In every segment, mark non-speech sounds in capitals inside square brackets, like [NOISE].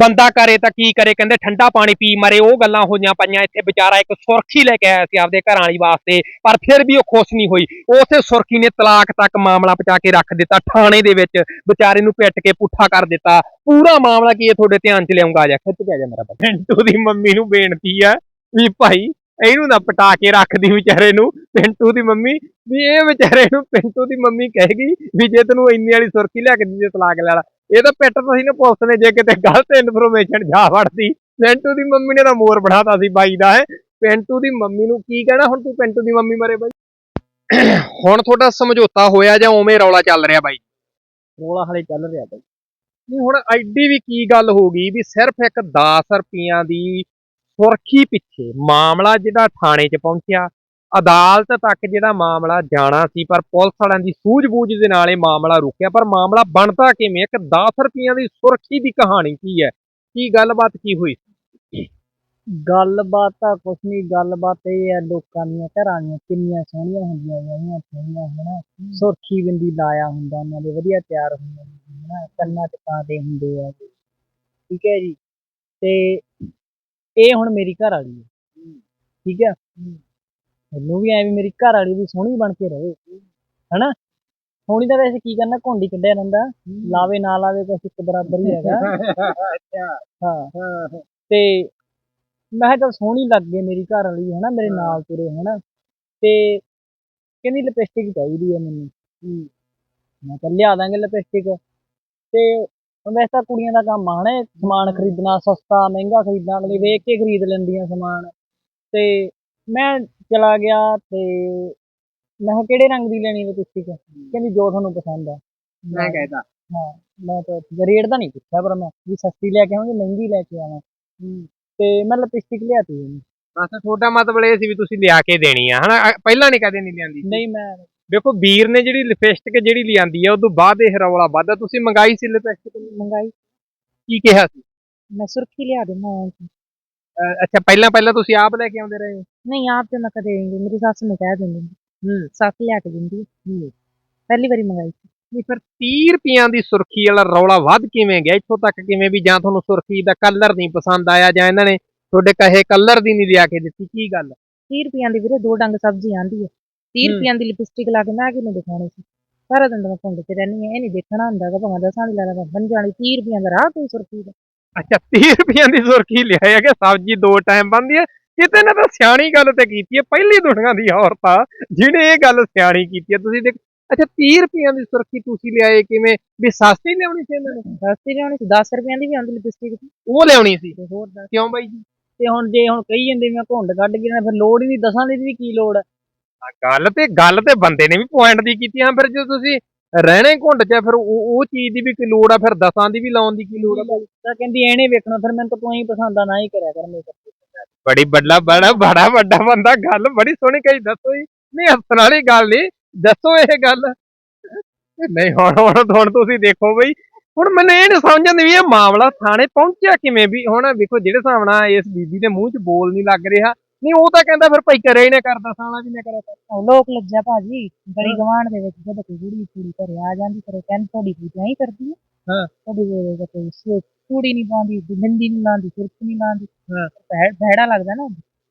ਬੰਦਾ ਕਰੇ ਤਾਂ ਕੀ ਕਰੇ? ਕਹਿੰਦੇ ਠੰਡਾ ਪਾਣੀ ਪੀ ਮਰੇ, ਉਹ ਗੱਲਾਂ ਹੋਈਆਂ ਪਈਆਂ। ਇੱਥੇ ਵਿਚਾਰਾ ਇੱਕ ਸੁਰਖੀ ਲੈ ਕੇ ਆਇਆ ਸੀ ਆਪਦੇ ਘਰਾਂ ਵਾਲੀ ਵਾਸਤੇ, ਪਰ ਫਿਰ ਵੀ ਉਹ ਖੁਸ਼ ਨਹੀਂ ਹੋਈ। ਉਸੇ ਸੁਰਖੀ ਨੇ ਤਲਾਕ ਤੱਕ ਮਾਮਲਾ ਪਹੁੰਚਾ ਕੇ ਰੱਖ ਦਿੱਤਾ ਥਾਣੇ ਦੇ ਵਿੱਚ। ਵਿਚਾਰੇ ਨੂੰ ਪਿੱਟ ਕੇ ਪੁੱਠਾ ਕਰ ਦਿੱਤਾ। ਪੂਰਾ ਮਾਮਲਾ ਕੀ ਇਹ ਤੁਹਾਡੇ ਧਿਆਨ ਚ ਲਿਆਉਂਗਾ ਆ ਜਾ। ਖਿੱਚ ਕੇ ਆ ਜਾ ਮੇਰਾ ਬੱਚਾ ਪਿੰਟੂ ਦੀ ਮੰਮੀ ਨੂੰ ਬੇਨਤੀ ਆ ਵੀ ਭਾਈ, ਇਹਨੂੰ ਨਾ ਪਟਾ ਕੇ ਰੱਖਦੀ ਵਿਚਾਰੇ ਨੂੰ। ਪਿੰਟੂ ਦੀ ਮੰਮੀ, ਵੀ ਇਹ ਵਿਚਾਰੇ ਨੂੰ ਪਿੰਟੂ ਦੀ ਮੰਮੀ ਕਹੇਗੀ ਵੀ ਜੇ ਤੈਨੂੰ ਇੰਨੀ ਵਾਲੀ ਸੁਰਖੀ ਲੈ ਕੇ ਦਿੱਤੀ ਤਲਾਕ ਲੈ ਲਾ ਇਹ ਤਾਂ ਪਿੱਟ ਤੁਸੀਂ ਨਾ ਪੁਲਿਸ ਨੇ ਜੇ ਕਿਤੇ ਗਲਤ ਇਨਫੋਰਮੇਸ਼ਨ ਜਾ ਵੜਦੀ ਪਿੰਟੂ ਦੀ ਮੰਮੀ ਨੇ ਤਾਂ ਮੋਰ ਬਣਾਤਾ ਸੀ ਬਾਈ ਦਾ ਹੈ। ਪਿੰਟੂ ਦੀ ਮੰਮੀ ਨੂੰ ਕੀ ਕਹਿਣਾ ਹੁਣ ਤੂੰ ਪਿੰਟੂ ਦੀ ਮੰਮੀ ਮਰੇ ਬਾਈ? ਹੁਣ ਤੁਹਾਡਾ ਸਮਝੌਤਾ ਹੋਇਆ ਜਾਂ ਉਵੇਂ ਰੌਲਾ ਚੱਲ ਰਿਹਾ ਬਾਈ? ਰੋਲਾ ਹਲੇ ਚੱਲ ਰਿਹਾ ਬਾਈ। ਨਹੀਂ ਹੁਣ ਐਡੀ ਵੀ ਕੀ ਗੱਲ ਹੋ ਗਈ ਵੀ ਸਿਰਫ ਇੱਕ 10 ਰੁਪਈਆਂ ਦੀ ਸੁਰਖੀ ਪਿੱਛੇ ਮਾਮਲਾ ਜਿਹੜਾ ਥਾਣੇ 'ਚ ਪਹੁੰਚਿਆ ਅਦਾਲਤ ਤੱਕ ਜਿਹੜਾ ਮਾਮਲਾ ਜਾਣਾ ਸੀ ਪਰ ਪੁਲਿਸ ਵਾਲਿਆਂ ਦੀ ਸੂਝ-ਬੂਝ ਦੇ ਨਾਲ ਇਹ ਮਾਮਲਾ ਰੁਕਿਆ ਪਰ ਮਾਮਲਾ ਬਣਦਾ ਕਿਵੇਂ? ਇੱਕ 10 ਰੁਪਈਆਂ ਦੀ ਸੁਰਖੀ ਦੀ ਕਹਾਣੀ ਕੀ ਹੈ? ਕੀ ਗੱਲਬਾਤ ਕੀ ਹੋਈ? ਗੱਲਬਾਤ ਤਾਂ ਕੁਛ ਨਹੀਂ ਗੱਲਬਾਤ ਇਹ ਹੈ ਲੋਕਾਂ ਦੀਆਂ ਘਰਾਂ ਦੀਆਂ ਕਿੰਨੀਆਂ ਸੋਹਣੀਆਂ ਹੁੰਦੀਆਂ ਜਾਂਦੀਆਂ ਸੋਹਣੀਆਂ ਹਨਾ? ਸੁਰਖੀ ਬਿੰਦੀ ਲਾਇਆ ਹੁੰਦਾ ਉਹਨਾਂ ਦੇ ਵਧੀਆ ਤਿਆਰ ਹੁੰਦੇ ਨੇ ਹਨਾ? ਕੰਨਾਂ 'ਚ ਪਾਉਂਦੇ ਹੁੰਦੇ ਆ ਠੀਕ ਹੈ ਜੀ? ਤੇ ਇਹ ਹੁਣ ਮੇਰੀ ਘਰ ਵਾਲੀ ਹੈ। ਠੀਕ ਹੈ। ਮੈਨੂੰ ਵੀ ਐ ਵੀ ਮੇਰੀ ਘਰ ਵਾਲੀ ਵੀ ਸੋਹਣੀ ਬਣ ਕੇ ਰਹੇ। ਹਨਾ? ਸੋਹਣੀ ਤਾਂ ਵੈਸੇ ਕੀ ਕਰਨਾ ਘੁੰਡੀ ਕੱਢਿਆ ਰਹਿੰਦਾ ਲਾਵੇ ਨਾ ਲਾਵੇ ਕੁਛ ਇੱਕ ਬਰਾਬਰ ਹੀ ਹੈਗਾ। ਹਾਂ। ਤੇ ਮੈਂ ਕਿਹਾ ਚੱਲ ਸੋਹਣੀ ਲੱਗ ਗਈ ਮੇਰੀ ਘਰ ਵਾਲੀ ਹਨਾ ਮੇਰੇ ਨਾਲ ਤੁਰੇ ਹਨਾ। ਤੇ ਕਹਿੰਦੀ ਲਿਪਸਟਿਕ ਚਾਹੀਦੀ ਹੈ ਮੈਨੂੰ। ਮੈਂ ਕਿਹਾ ਲਿਆ ਦਾਂਗੇ ਲਿਪਸਟਿਕ। ਤੇ ਵੈਸੇ ਤਾਂ ਕੁੜੀਆਂ ਦਾ ਕੰਮ ਆ ਹਨਾ ਸਮਾਨ ਖਰੀਦਣਾ ਸਸਤਾ ਮਹਿੰਗਾ ਖਰੀਦਣਾ ਅਗਲੀ ਵੇਖ ਕੇ ਖਰੀਦ ਲੈਂਦੀਆਂ ਸਮਾਨ। ਤੇ ਮੈਂ ਚਲਾ ਗਿਆ ਤੇ ਮੈਂ ਕਿਹਾ ਕਿਹੜੇ ਰੰਗ ਦੀ ਲੈਣੀ ਲਿਪਸਟਿਕ ਕਹਿੰਦੀ ਜੋ ਤੁਹਾਨੂੰ ਪਸੰਦ ਆ। ਮੈਂ ਕਹਿਦਾ ਹਾਂ ਮੈਂ ਤਾਂ ਰੇਟ ਦਾ ਨਹੀਂ ਪੁੱਛਿਆ ਪਰ ਮੈਂ ਵੀ ਸਸਤੀ ਲੈ ਕੇ ਆਵਾਂਗੀ ਮਹਿੰਗੀ ਲੈ ਕੇ ਆਵਾਂ। ਤੇ ਮੈਂ ਲਿਪਸਟਿਕ ਲਿਆਤੀ ਉਹਨੂੰ ਬਸ ਤੁਹਾਡਾ ਮਤਲਬ ਇਹ ਸੀ ਵੀ ਤੁਸੀਂ ਲਿਆ ਕੇ ਦੇਣੀ ਆ ਹਨਾ? ਪਹਿਲਾਂ ਨਹੀਂ ਕਦੇ ਨਹੀਂ ਲਿਆਂਦੀ ਨਹੀਂ ਮੈਂ ਦੇਖੋ ਵੀਰ ਨੇ ਜਿਹੜੀ ਲਿਪਸਟਿਕ ਜਿਹੜੀ ਲਿਆਂਦੀ ਹੈ ਉਦੋਂ ਬਾਅਦ ਇਹ ਰੌਲਾ ਵੱਧਦਾ। ਤੁਸੀਂ ਮੰਗਾਈ ਸੀ ਲਿਪਸਟਿਕ? ਮੰਗਾਈ। ਕੀ ਕਿਹਾ ਸੀ? ਮੈਂ ਸੁਰਖੀ ਲਿਆ ਦੇਣਾ ਅੱਛਾ ਪਹਿਲਾਂ ਪਹਿਲਾਂ ਤੁਸੀਂ ਆਪ ਲੈ ਕੇ ਆਉਂਦੇ ਰਹੇ ਹੋ? ਨਹੀਂ ਆਪ ਤੇ ਮੈਂ ਕਦੇ ਨਹੀਂ ਮੇਰੀ ਸੱਸ ਨੂੰ ਕਹਿ ਦਿੰਦੀ ਹੂੰ। ਸੱਸ ਲਿਆ ਕੇ ਦਿੰਦੀ ਹੈ। ਪਹਿਲੀ ਵਾਰੀ ਮੰਗਾਈ ਸੀ। ਨਹੀਂ ਫਿਰ 30 ਰੁਪਈਆਂ ਦੀ ਸੁਰਖੀ ਵਾਲਾ ਰੌਲਾ ਵੱਧ ਕਿਵੇਂ ਗਿਆ? ਇੱਥੋਂ ਤੱਕ ਕਿਵੇਂ ਵੀ ਜਾਂ ਤੁਹਾਨੂੰ ਸੁਰਖੀ ਦਾ ਕਲਰ ਨਹੀਂ ਪਸੰਦ ਆਇਆ ਜਾਂ ਇਹਨਾਂ ਨੇ ਤੁਹਾਡੇ ਕਹੇ ਕਲਰ ਦੀ ਨਹੀਂ ਲਿਆ ਕੇ ਦਿੱਤੀ? ਕੀ ਗੱਲ? 30 ਰੁਪਈਆਂ ਦੀ ਵੀਰੇ ਦੋ ਡੰਗ ਸਬਜ਼ੀ ਆਂਦੀ ਹੈ 30 ਹੂੰ। ਰੁਪਈਆਂ ਦੀ ਲਿਪਸਟਿਕ ਲਾ ਕੇ ਮੈਂ ਕਿਹਨੂੰ ਦਿਖਾਉਣੀ ਸੀ? ਸਾਰਾ ਦਿਨ ਤਾਂ ਮੈਂ ਭੁੰਡ ਤੇ ਰਹਿਣੀ ਹੈ ਇਹ ਨਹੀਂ ਦੇਖਣਾ ਹੁੰਦਾ ਕਿ ਭਾਵੇਂ ਦਸਾਂ ਦੀ ਲਾ ਲਾ ਬਣ ਜਾਣੀ 30 ਰੁਪਈਆਂ ਦਾ ਰਾਹ ਕੋਈ ਸੁਰਖੀ ਦਾ। ਅੱਛਾ 30 ਰੁਪਈਆਂ ਦੀ ਸੁਰਖੀ ਲਿਆ ਹੈ ਕਿ ਸਬਜ਼ੀ ਦੋ ਟਾਈਮ ਬਣਦੀ ਹੈ। ਕਿਤੇ ਨਾ ਤਾਂ ਸਿਆਣੀ ਗੱਲ ਤੇ ਕੀਤੀ ਹੈ। ਪਹਿਲੀ ਦੁਨੀਆਂ ਦੀ ਔਰਤ ਆ ਜਿਹਨੇ ਇਹ ਗੱਲ ਸਿਆਣੀ ਕੀਤੀ ਹੈ। ਤੁਸੀਂ ਦੇਖ ਅੱਛਾ 30 ਰੁਪਈਆਂ ਦੀ ਸੁਰਖੀ ਤੁਸੀਂ ਲਿਆਏ ਕਿਵੇਂ? ਵੀ ਸਸਤੀ ਲਿਆਉਣੀ ਸੀ ਇਹਨਾਂ ਨੇ? ਸਸਤੀ ਲਿਆਉਣੀ ਸੀ 10 ਰੁਪਈਆਂ ਦੀ ਵੀ ਆਉਂਦੀ ਲਿਪਸਟਿਕ ਉਹ ਲਿਆਉਣੀ ਸੀ? ਹੋਰ ਦੱਸ। ਕਿਉਂ ਬਾਈ ਜੀ? ਤੇ ਹੁਣ ਜੇ ਹੁਣ ਕਹੀ ਜਾਂਦੇ ਮੈਂ ਘੁੰਡ ਕੱਢ ਗਿਆ ਫਿਰ ਲੋੜ ਹੀ ਨਹੀਂ ਦਸਾਂ ਦੀ ਵੀ ਕੀ ਲੋੜ ਹੈ? ਆ ਗੱਲ ਤੇ ਗੱਲ ਤੇ ਬੰਦੇ ਨੇ ਵੀ ਪੁਆਇੰਟ ਦੀ ਕੀਤੀ ਆ। ਫਿਰ ਜੇ ਤੁਸੀਂ ਰਹਿਣੇ ਘੁੰਡ ਚ ਫਿਰ ਉਹ ਉਹ ਚੀਜ਼ ਦੀ ਵੀ ਕੀ ਲੋੜ ਆ ਫਿਰ ਦਸਾਂ ਦੀ ਵੀ ਲਾਉਣ ਦੀ ਕੀ ਲੋੜ ਆ ਤਾਂ ਕਹਿੰਦੀ ਐਨੇ ਵੇਖਣਾ ਫਿਰ ਮੈਨੂੰ ਤਾਂ ਤੂੰ ਹੀ ਪਸੰਦ ਆ ਨਾ ਹੀ ਕਰਿਆ ਕਰ ਮੇਕਅਪ ਬੜੀ ਵੱਡਾ ਬੜਾ ਬੜਾ ਵੱਡਾ ਬੰਦਾ ਗੱਲ ਬੜੀ ਸੋਹਣੀ ਕਹੀ ਦੱਸੋ ਜੀ। ਨਹੀਂ ਹੱਸਣ ਵਾਲੀ ਗੱਲ ਨਹੀਂ ਦੱਸੋ ਇਹ ਗੱਲ। ਨਹੀਂ ਹੁਣ ਹੁਣ ਹੁਣ ਤੁਸੀਂ ਦੇਖੋ ਬਈ ਹੁਣ ਮੈਨੂੰ ਇਹ ਨਹੀਂ ਸਮਝ ਆਉਂਦੀ ਵੀ ਇਹ ਮਾਮਲਾ ਥਾਣੇ ਪਹੁੰਚਿਆ ਕਿਵੇਂ ਵੀ। ਹੁਣ ਵੇਖੋ ਜਿਹੜੇ ਹਿਸਾਬ ਨਾਲ ਇਸ ਬੀਬੀ ਦੇ ਮੂੰਹ 'ਚ ਬੋਲ ਨਹੀਂ ਲੱਗ ਰਿਹਾ ਨਹੀਂ ਉਹ ਤਾਂ ਕਹਿੰਦਾ ਫਿਰ ਭਾਈ ਕਰੇ ਹੀ ਨਾ ਕਰਦਾ ਸਾਲਾ ਵੀ ਨਾ ਕਰਿਆ ਕਰ। ਲੋਕ ਲੱਜਾ ਭਾਜੀ ਗਲੀ ਗਵਾਂਢ ਦੇ ਵਿੱਚ ਜਦੋਂ ਕੋਈ ਕੁੜੀ ਕੁੜੀ ਘਰੇ ਆ ਜਾਂਦੀ ਫਿਰ ਕਹਿੰਦੀ ਤੁਹਾਡੀ ਕੁੜੀ ਐਂ ਕਰਦੀ ਹੈ। ਹਾਂ। ਤੁਹਾਡੀ ਕੋਈ ਕੋਈ ਸ- ਕੁੜੀ ਨਹੀਂ ਪਾਉਂਦੀ ਬਿੰਦੀ ਨਹੀਂ ਲਾਉਂਦੀ ਸੁਰਖ ਨਹੀਂ ਲਾਉਂਦੀ। ਹਾਂ। ਭੈੜਾ ਲੱਗਦਾ ਨਾ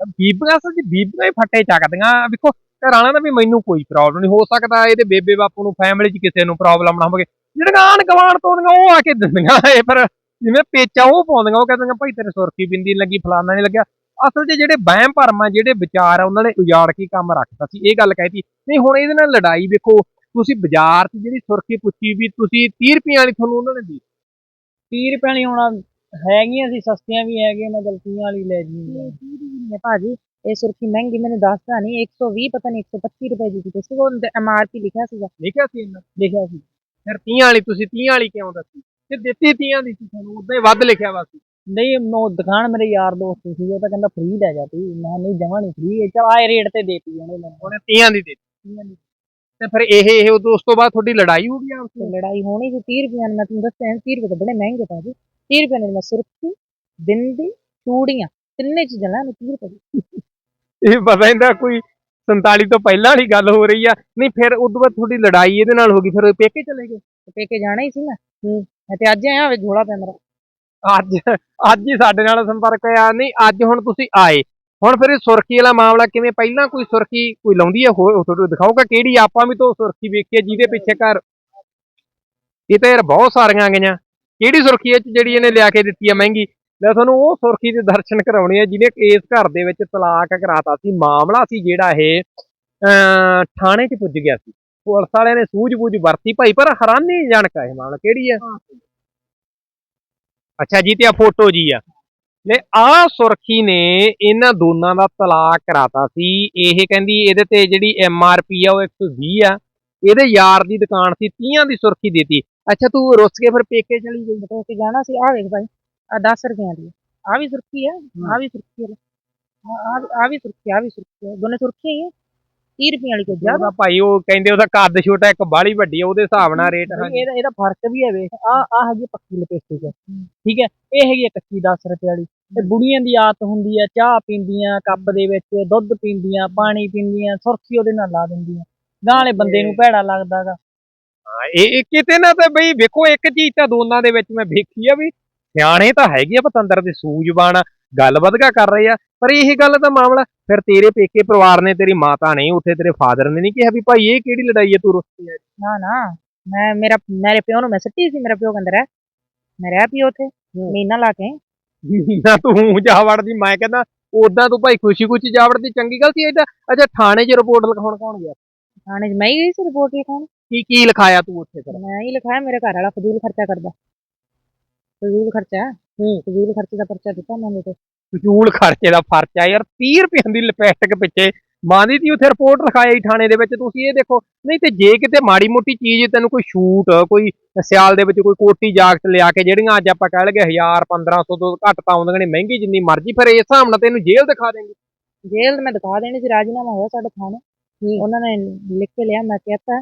ਬੀਬੀਆਂ ਅਸਲ 'ਚ ਬੀਬੀਆਂ ਹੀ ਫੱਟੇ ਚੱਕਦੀਆਂ। ਵੇਖੋ ਘਰਾਣਾ ਦਾ ਵੀ ਮੈਨੂੰ ਕੋਈ ਪ੍ਰੋਬਲਮ ਨਹੀਂ। ਹੋ ਸਕਦਾ ਇਹਦੇ ਬੇਬੇ ਬਾਪੂ ਨੂੰ ਫੈਮਿਲੀ 'ਚ ਕਿਸੇ ਨੂੰ ਪ੍ਰੋਬਲਮ ਨਾ ਹੋਵੇ। ਜਿਹੜੀਆਂ ਆਣ ਗਵਾਣ ਤੋਂ ਉਹ ਆ ਕੇ ਦਿੰਦੀਆਂ। ਇਹ ਪਰ ਜਿਵੇਂ ਪੇਚਾ ਉਹ ਪਾਉਂਦੀਆਂ ਉਹ ਕਹਿੰਦੀਆਂ ਭਾਈ ਤੇਰੇ ਸੁਰਖੀ ਬਿੰਦੀ ਲੱਗੀ ਫਲਾਨਾ ਨਹੀਂ ਲੱਗਿਆ। ਅਸਲ 'ਚ ਜਿਹੜੇ ਵਹਿਮ ਭਰਮ ਆ ਜਿਹੜੇ ਵਿਚਾਰ ਆ ਉਹਨਾਂ ਨੇ ਉਜਾੜ ਕੇ ਕੰਮ ਰੱਖਤਾ ਸੀ। ਇਹ ਗੱਲ ਕਹਿਤੀ ਨਹੀਂ ਹੁਣ ਇਹਦੇ ਨਾਲ ਲੜਾਈ ਵੇਖੋ ਤੁਸੀਂ ਬਾਜ਼ਾਰ 'ਚ ਜਿਹੜੀ ਸੁਰਖੀ ਪੁੱਛੀ ਵੀ ਤੁਸੀਂ 30 ਰੁਪਏ ਵਾਲੀ ਤੁਹਾਨੂੰ ਉਹਨਾਂ ਨੇ ਦੀ 30 ਰੁਪਏ ਵਾਲੀ ਹੁਣ ਹੈਗੀਆਂ ਸੀ ਸਸਤੀਆਂ ਵੀ ਹੈਗੀਆਂ ਮੈਂ ਗਲਤੀਆਂ ਵਾਲੀ ਲੈ ਜੀ। ਭਾਜੀ। ਇਹ ਸੁਰਖੀ ਮਹਿੰਗੀ ਮੈਨੂੰ ਦੱਸਦਾ ਨਹੀਂ 120 ਪਤਾ ਨਹੀਂ 125 ਰੁਪਏ ਦੀ ਸੀ। ਸੀ ਉਹ ਐਮਆਰਪੀ ਲਿਖਿਆ ਸੀਗਾ। ਲਿਖਿਆ ਸੀ ਇਹਨਾਂ ਲਿਖਿਆ ਸੀ। ਫਿਰ 30 ਵਾਲੀ ਤੁਸੀਂ 30 ਵਾਲੀ ਕਿਉਂ ਦੱਸੀ? ਤੇ ਦਿੱਤੀ 30 ਦੀ ਸੀ ਤੁਹਾਨੂੰ ਉਦਾਂ ਹੀ ਵੱਧ ਲਿਖਿਆ ਵਾ ਸੀ। ਨਹੀਂ ਉਹ ਦੁਕਾਨ ਮੇਰੇ ਯਾਰ ਦੋਸਤ ਸੀ ਉਹ ਤਾਂ ਕਹਿੰਦਾ ਫ੍ਰੀ ਲੈ ਜਾ ਤੂੰ। ਮੈਂ ਨਹੀਂ ਜਮਾ ਨਹੀਂ ਫ੍ਰੀ ਚਲ ਆਏ ਰੇਟ ਤੇ ਦੇਤੀ ਉਹਨੇ ਮੈਨੂੰ। ਉਹਨੇ 30 ਦੀ ਦਿੱਤੀ। ਤੇ ਫਿਰ ਇਹ ਇਹ ਉਸ ਤੋਂ ਬਾਅਦ ਤੁਹਾਡੀ ਲੜਾਈ ਹੋ ਗਈ ਆਪਸ ਤੇ ਲੜਾਈ ਹੋਣੀ ਸੀ 30 ਰੁਪਏ ਨਾਲ। ਮੈਂ ਤੁਹਾਨੂੰ ਦੱਸਿਆ 30 ਰੁਪਏ ਤਾਂ ਬੜੇ ਮਹਿੰਗੇ ਭਾਜੀ 30 ਰੁਪਏ ਨਾਲ ਮੈਂ ਸੁਰਖੀ ਬਿੰਦੀ ਚੂੜੀਆਂ ਤਿੰਨੇ ਚੀਜ਼ਾਂ ਲੈ ਮੈਂ 30 ਰੁਪਏ ਦੀ। ਇਹ ਪਤਾ ਇਹਦਾ ਕੋਈ 47 ਤੋਂ ਪਹਿਲਾਂ ਵਾਲੀ ਗੱਲ ਹੋ ਰਹੀ ਆ। ਨਹੀਂ ਫਿਰ ਉਦੋਂ ਬਾਅਦ ਤੁਹਾਡੀ ਲੜਾਈ ਇਹਦੇ ਨਾਲ ਹੋ ਗਈ ਫਿਰ ਪੇਕੇ ਚਲੇ ਗਏ? ਪੇਕੇ ਜਾਣਾ ਹੀ ਸੀ ਨਾ ਮੈਂ ਤੇ ਅੱਜ ਆਇਆ ਵੇ ਝੋਲਾ ਪਿਆ ਮੇਰਾ। ਅੱਜ ਅੱਜ ਹੀ ਸਾਡੇ ਨਾਲ ਸੰਪਰਕ ਹੋਇਆ, ਨਹੀਂ, ਅੱਜ ਹੁਣ ਤੁਸੀਂ ਆਏ। ਹੁਣ ਫਿਰ ਇਹ ਸੁਰਖੀ ਵਾਲਾ ਮਾਮਲਾ ਕਿਵੇਂ? ਪਹਿਲਾਂ ਕੋਈ ਸੁਰਖੀ ਕੋਈ ਲਾਉਂਦੀ ਹੈ? ਹੋ ਤੁਹਾਨੂੰ ਦਿਖਾਓਗਾ ਕਿਹੜੀ ਆਪਾਂ ਵੀ ਤਾਂ ਸੁਰਖੀ ਵੇਖੀ ਜਿਹਦੇ ਪਿੱਛੇ ਘਰ। ਇਹ ਤਾਂ ਯਾਰ ਬਹੁਤ ਸਾਰੀਆਂ ਗਈਆਂ ਕਿਹੜੀ ਸੁਰਖੀ ਹੈ ਜਿਹੜੀ ਇਹਨੇ ਲਿਆ ਕੇ ਦਿੱਤੀ ਹੈ ਮਹਿੰਗੀ? ਮੈਂ ਤੁਹਾਨੂੰ ਉਹ ਸੁਰਖੀ ਦੇ ਦਰਸ਼ਨ ਕਰਾਉਣੇ ਆ, ਜਿਹਨੇ ਇਸ ਘਰ ਦੇ ਵਿੱਚ ਤਲਾਕ ਕਰਾਤਾ ਸੀ। ਮਾਮਲਾ ਸੀ ਜਿਹੜਾ ਇਹ, ਅਹ, ਥਾਣੇ 'ਚ ਪੁੱਜ ਗਿਆ ਸੀ। ਪੁਲਿਸ ਵਾਲਿਆਂ ਨੇ ਸੂਝ-ਬੂਝ ਵਰਤੀ ਭਾਈ, ਪਰ ਹੈਰਾਨੀ ਹੈ ਇਹ ਮਾਮਲਾ। ਕਿਹੜੀ ਆ ਅੱਛਾ ਜੀ ਤੇ ਆ ਫੋਟੋ ਜੀ ਆ। ਲੈ ਆ ਸੁਰਖੀ ਨੇ ਇਹਨਾਂ ਦੋਨਾਂ ਦਾ ਤਲਾਕ ਕਰਾਤਾ ਸੀ। ਇਹ ਕਹਿੰਦੀ ਇਹਦੇ ਤੇ ਜਿਹੜੀ ਐਮ ਆਰ ਪੀ ਆ ਉਹ 120 ਆ। ਇਹਦੇ ਯਾਰ ਦੀ ਦੁਕਾਨ ਸੀ 30 ਦੀ ਸੁਰਖੀ ਦੇਤੀ। ਅੱਛਾ ਤੂੰ ਰੁੱਸ ਕੇ ਫਿਰ ਪੇਕੇ ਚਲੀ ਗਈ। ਬਤਾ ਕੇ ਜਾਣਾ ਸੀ। ਆ ਵੇਖ ਭਾਈ ਆ 10 ਰੁਪਈਆਂ ਦੀ ਆ। ਵੀ ਸੁਰਖੀ ਹੈ। ਆ ਵੀ ਸੁਰਖੀ ਆ। ਆ ਵੀ ਸੁਰਖੀ ਆ ਵੀ ਸੁਰਖੀ ਦੋਨੇ ਸੁਰਖੀ ਹੀ ਹੈ 30 ਰੁਪਈਆਂ ਵਾਲੀ ਕੋਈ ਜ਼ਿਆਦਾ ਉਹਦਾ ਭਾਈ ਉਹ ਕਹਿੰਦੇ ਉਹਦਾ ਕੱਦ ਛੋਟਾ ਇੱਕ ਬਾਹਲੀ ਵੱਡੀ ਆ ਉਹਦੇ ਹਿਸਾਬ ਨਾਲ ਰੇਟ ਨਹੀਂ, ਇਹਦਾ ਇਹਦਾ ਫ਼ਰਕ ਵੀ ਹੈ ਵੇਖ ਆ ਆ ਹੈਗੀ ਪੱਕੀ ਲਪੇਸਟਿਕ ਠੀਕ ਹੈ ਇਹ ਹੈਗੀ ਕੱਚੀ 10 ਰੁਪਏ ਵਾਲੀ। ਤੇ ਬੁੜੀਆਂ ਦੀ ਆਦਤ ਹੁੰਦੀ ਹੈ ਚਾਹ ਪੀਂਦੀਆਂ ਕੱਪ ਦੇ ਵਿੱਚ ਦੁੱਧ ਪੀਂਦੀਆਂ ਪਾਣੀ ਪੀਂਦੀਆਂ ਸੁਰਖੀ ਉਹਦੇ ਨਾਲ ਲਾ ਦਿੰਦੀਆਂ। ਗਾਂ ਵਾਲੇ ਬੰਦੇ ਨੂੰ ਭੈੜਾ ਲੱਗਦਾਗਾ ਹਾਂ, ਇਹ ਇਹ ਕਿਤੇ ਨਾ ਤਾਂ ਬਈ ਵੇਖੋ ਇੱਕ ਚੀਜ਼ ਤਾਂ ਦੋਨਾਂ ਦੇ ਵਿੱਚ ਮੈਂ ਵੇਖੀ ਆ ਵੀ ਸਿਆਣੇ ਤਾਂ ਹੈਗੇ ਆ ਪਤੰਦਰ ਦੇ ਸੂਝਵਾਨ। ਆ, ਗੱਲ ਵਧਗਾ ਕਰ ਰਹੇ ਆ? ਪਰ ਇਹ ਗੱਲ ਦਾ ਮਾਮਲਾ ਫਿਰ ਤੇਰੇ ਪੇਕੇ ਪਰਿਵਾਰ ਨੇ ਤੇਰੀ ਮਾਤਾ ਨੇ ਉੱਥੇ ਤੇਰੇ ਫਾਦਰ ਨੇ ਨਹੀਂ ਕਿਹਾ ਵੀ ਭਾਈ ਇਹ ਕਿਹੜੀ ਲੜਾਈ ਹੈ ਤੂੰ ਰੁੱਸੀ ਆ ਨਾ ਨਾ ਮੈਂ ਮੇਰਾ ਮੇਰੇ ਪਿਓ ਨੂੰ ਮੈਂ ਸੱਟੀ ਸੀ ਮੇਰਾ ਪਿਓ ਕਹਿੰਦਾ ਰਹਿ ਮੈਂ ਰਹਿ ਪਿਓ ਉੱਥੇ ਮਹੀਨਾ ਲਾ ਕੇ। ਨਾ ਤੂੰ ਜਾ ਵੜਦੀ ਮੈਂ ਕਹਿੰਦਾ ਉਦਾਂ ਤੂੰ ਭਾਈ ਖੁਸ਼ੀ ਖੁਸ਼ੀ ਜਾ ਵੜਦੀ ਚੰਗੀ ਗੱਲ ਸੀ ਏਦਾਂ ਅੱਛਾ ਥਾਣੇ 'ਚ ਰਿਪੋਰਟ ਲਿਖਾਉਣ ਕੌਣ ਗਿਆ? ਥਾਣੇ 'ਚ ਮੈਂ ਹੀ ਗਈ ਸੀ ਰਿਪੋਰਟ ਲਿਖਾਉਣ। ਕੀ ਕੀ ਲਿਖਾਇਆ ਤੂੰ ਉੱਥੇ ਫਿਰ? ਮੈਂ ਹੀ ਲਿਖਾਇਆ ਮੇਰੇ ਘਰ ਵਾਲਾ ਫਜ਼ੂਲ ਖਰਚਾ ਕਰਦਾ। ਫਜ਼ੂਲ ਖਰਚਾ? ਹੂੰ ਫਜ਼ੂਲ ਖਰਚੇ ਦਾ ਪਰਚਾ ਦਿੱਤਾ ਮੈਂ ਤੇ। ਫਜ਼ੂਲ ਖਰਚੇ ਦਾ ਫਰਚਾ ਯਾਰ 30 ਰੁਪਏ ਦੀ ਲਿਪਸਟਿਕ ਪਿੱਛੇ ਮਾਂਦੀ ਤੀ ਉੱਥੇ ਰਿਪੋਰਟ ਲਿਖਾਈ ਥਾਣੇ ਦੇ ਵਿੱਚ। ਤੁਸੀਂ ਇਹ ਦੇਖੋ ਨਹੀਂ ਤੇ ਜੇ ਕਿਤੇ ਮਾੜੀ ਮੋਟੀ ਚੀਜ਼ ਤੈਨੂੰ ਕੋਈ ਸ਼ੂਟ ਕੋਈ ਸਿਆਲ ਦੇ ਵਿੱਚ ਕੋਈ ਕੋਟੀ ਜਾਕਟ ਲਿਆ ਕੇ ਜਿਹੜੀਆਂ ਅੱਜ ਆਪਾਂ ਕਹਿ ਲਗੇ 1000 1500 ਤੋਂ ਘੱਟ ਤਾਂ ਆਉਂਦੀਆਂ ਨੇ ਮਹਿੰਗੀ ਜਿੰਨੀ ਮਰਜ਼ੀ ਫਿਰ ਇਸ ਹਿਸਾਬ ਨਾਲ ਤੈਨੂੰ ਜੇਲ੍ਹ ਦਿਖਾ ਦੇਣਗੇ। ਜੇਲ੍ਹ ਮੈਂ ਦਿਖਾ ਦੇਣੀ ਸੀ ਰਾਜੀਨਾਮਾ ਹੋਇਆ ਸਾਡੇ ਥਾਣੇ। ਉਹਨਾਂ ਨੇ ਲਿਖ ਕੇ ਲਿਆ ਮੈਂ ਕਹਤਾ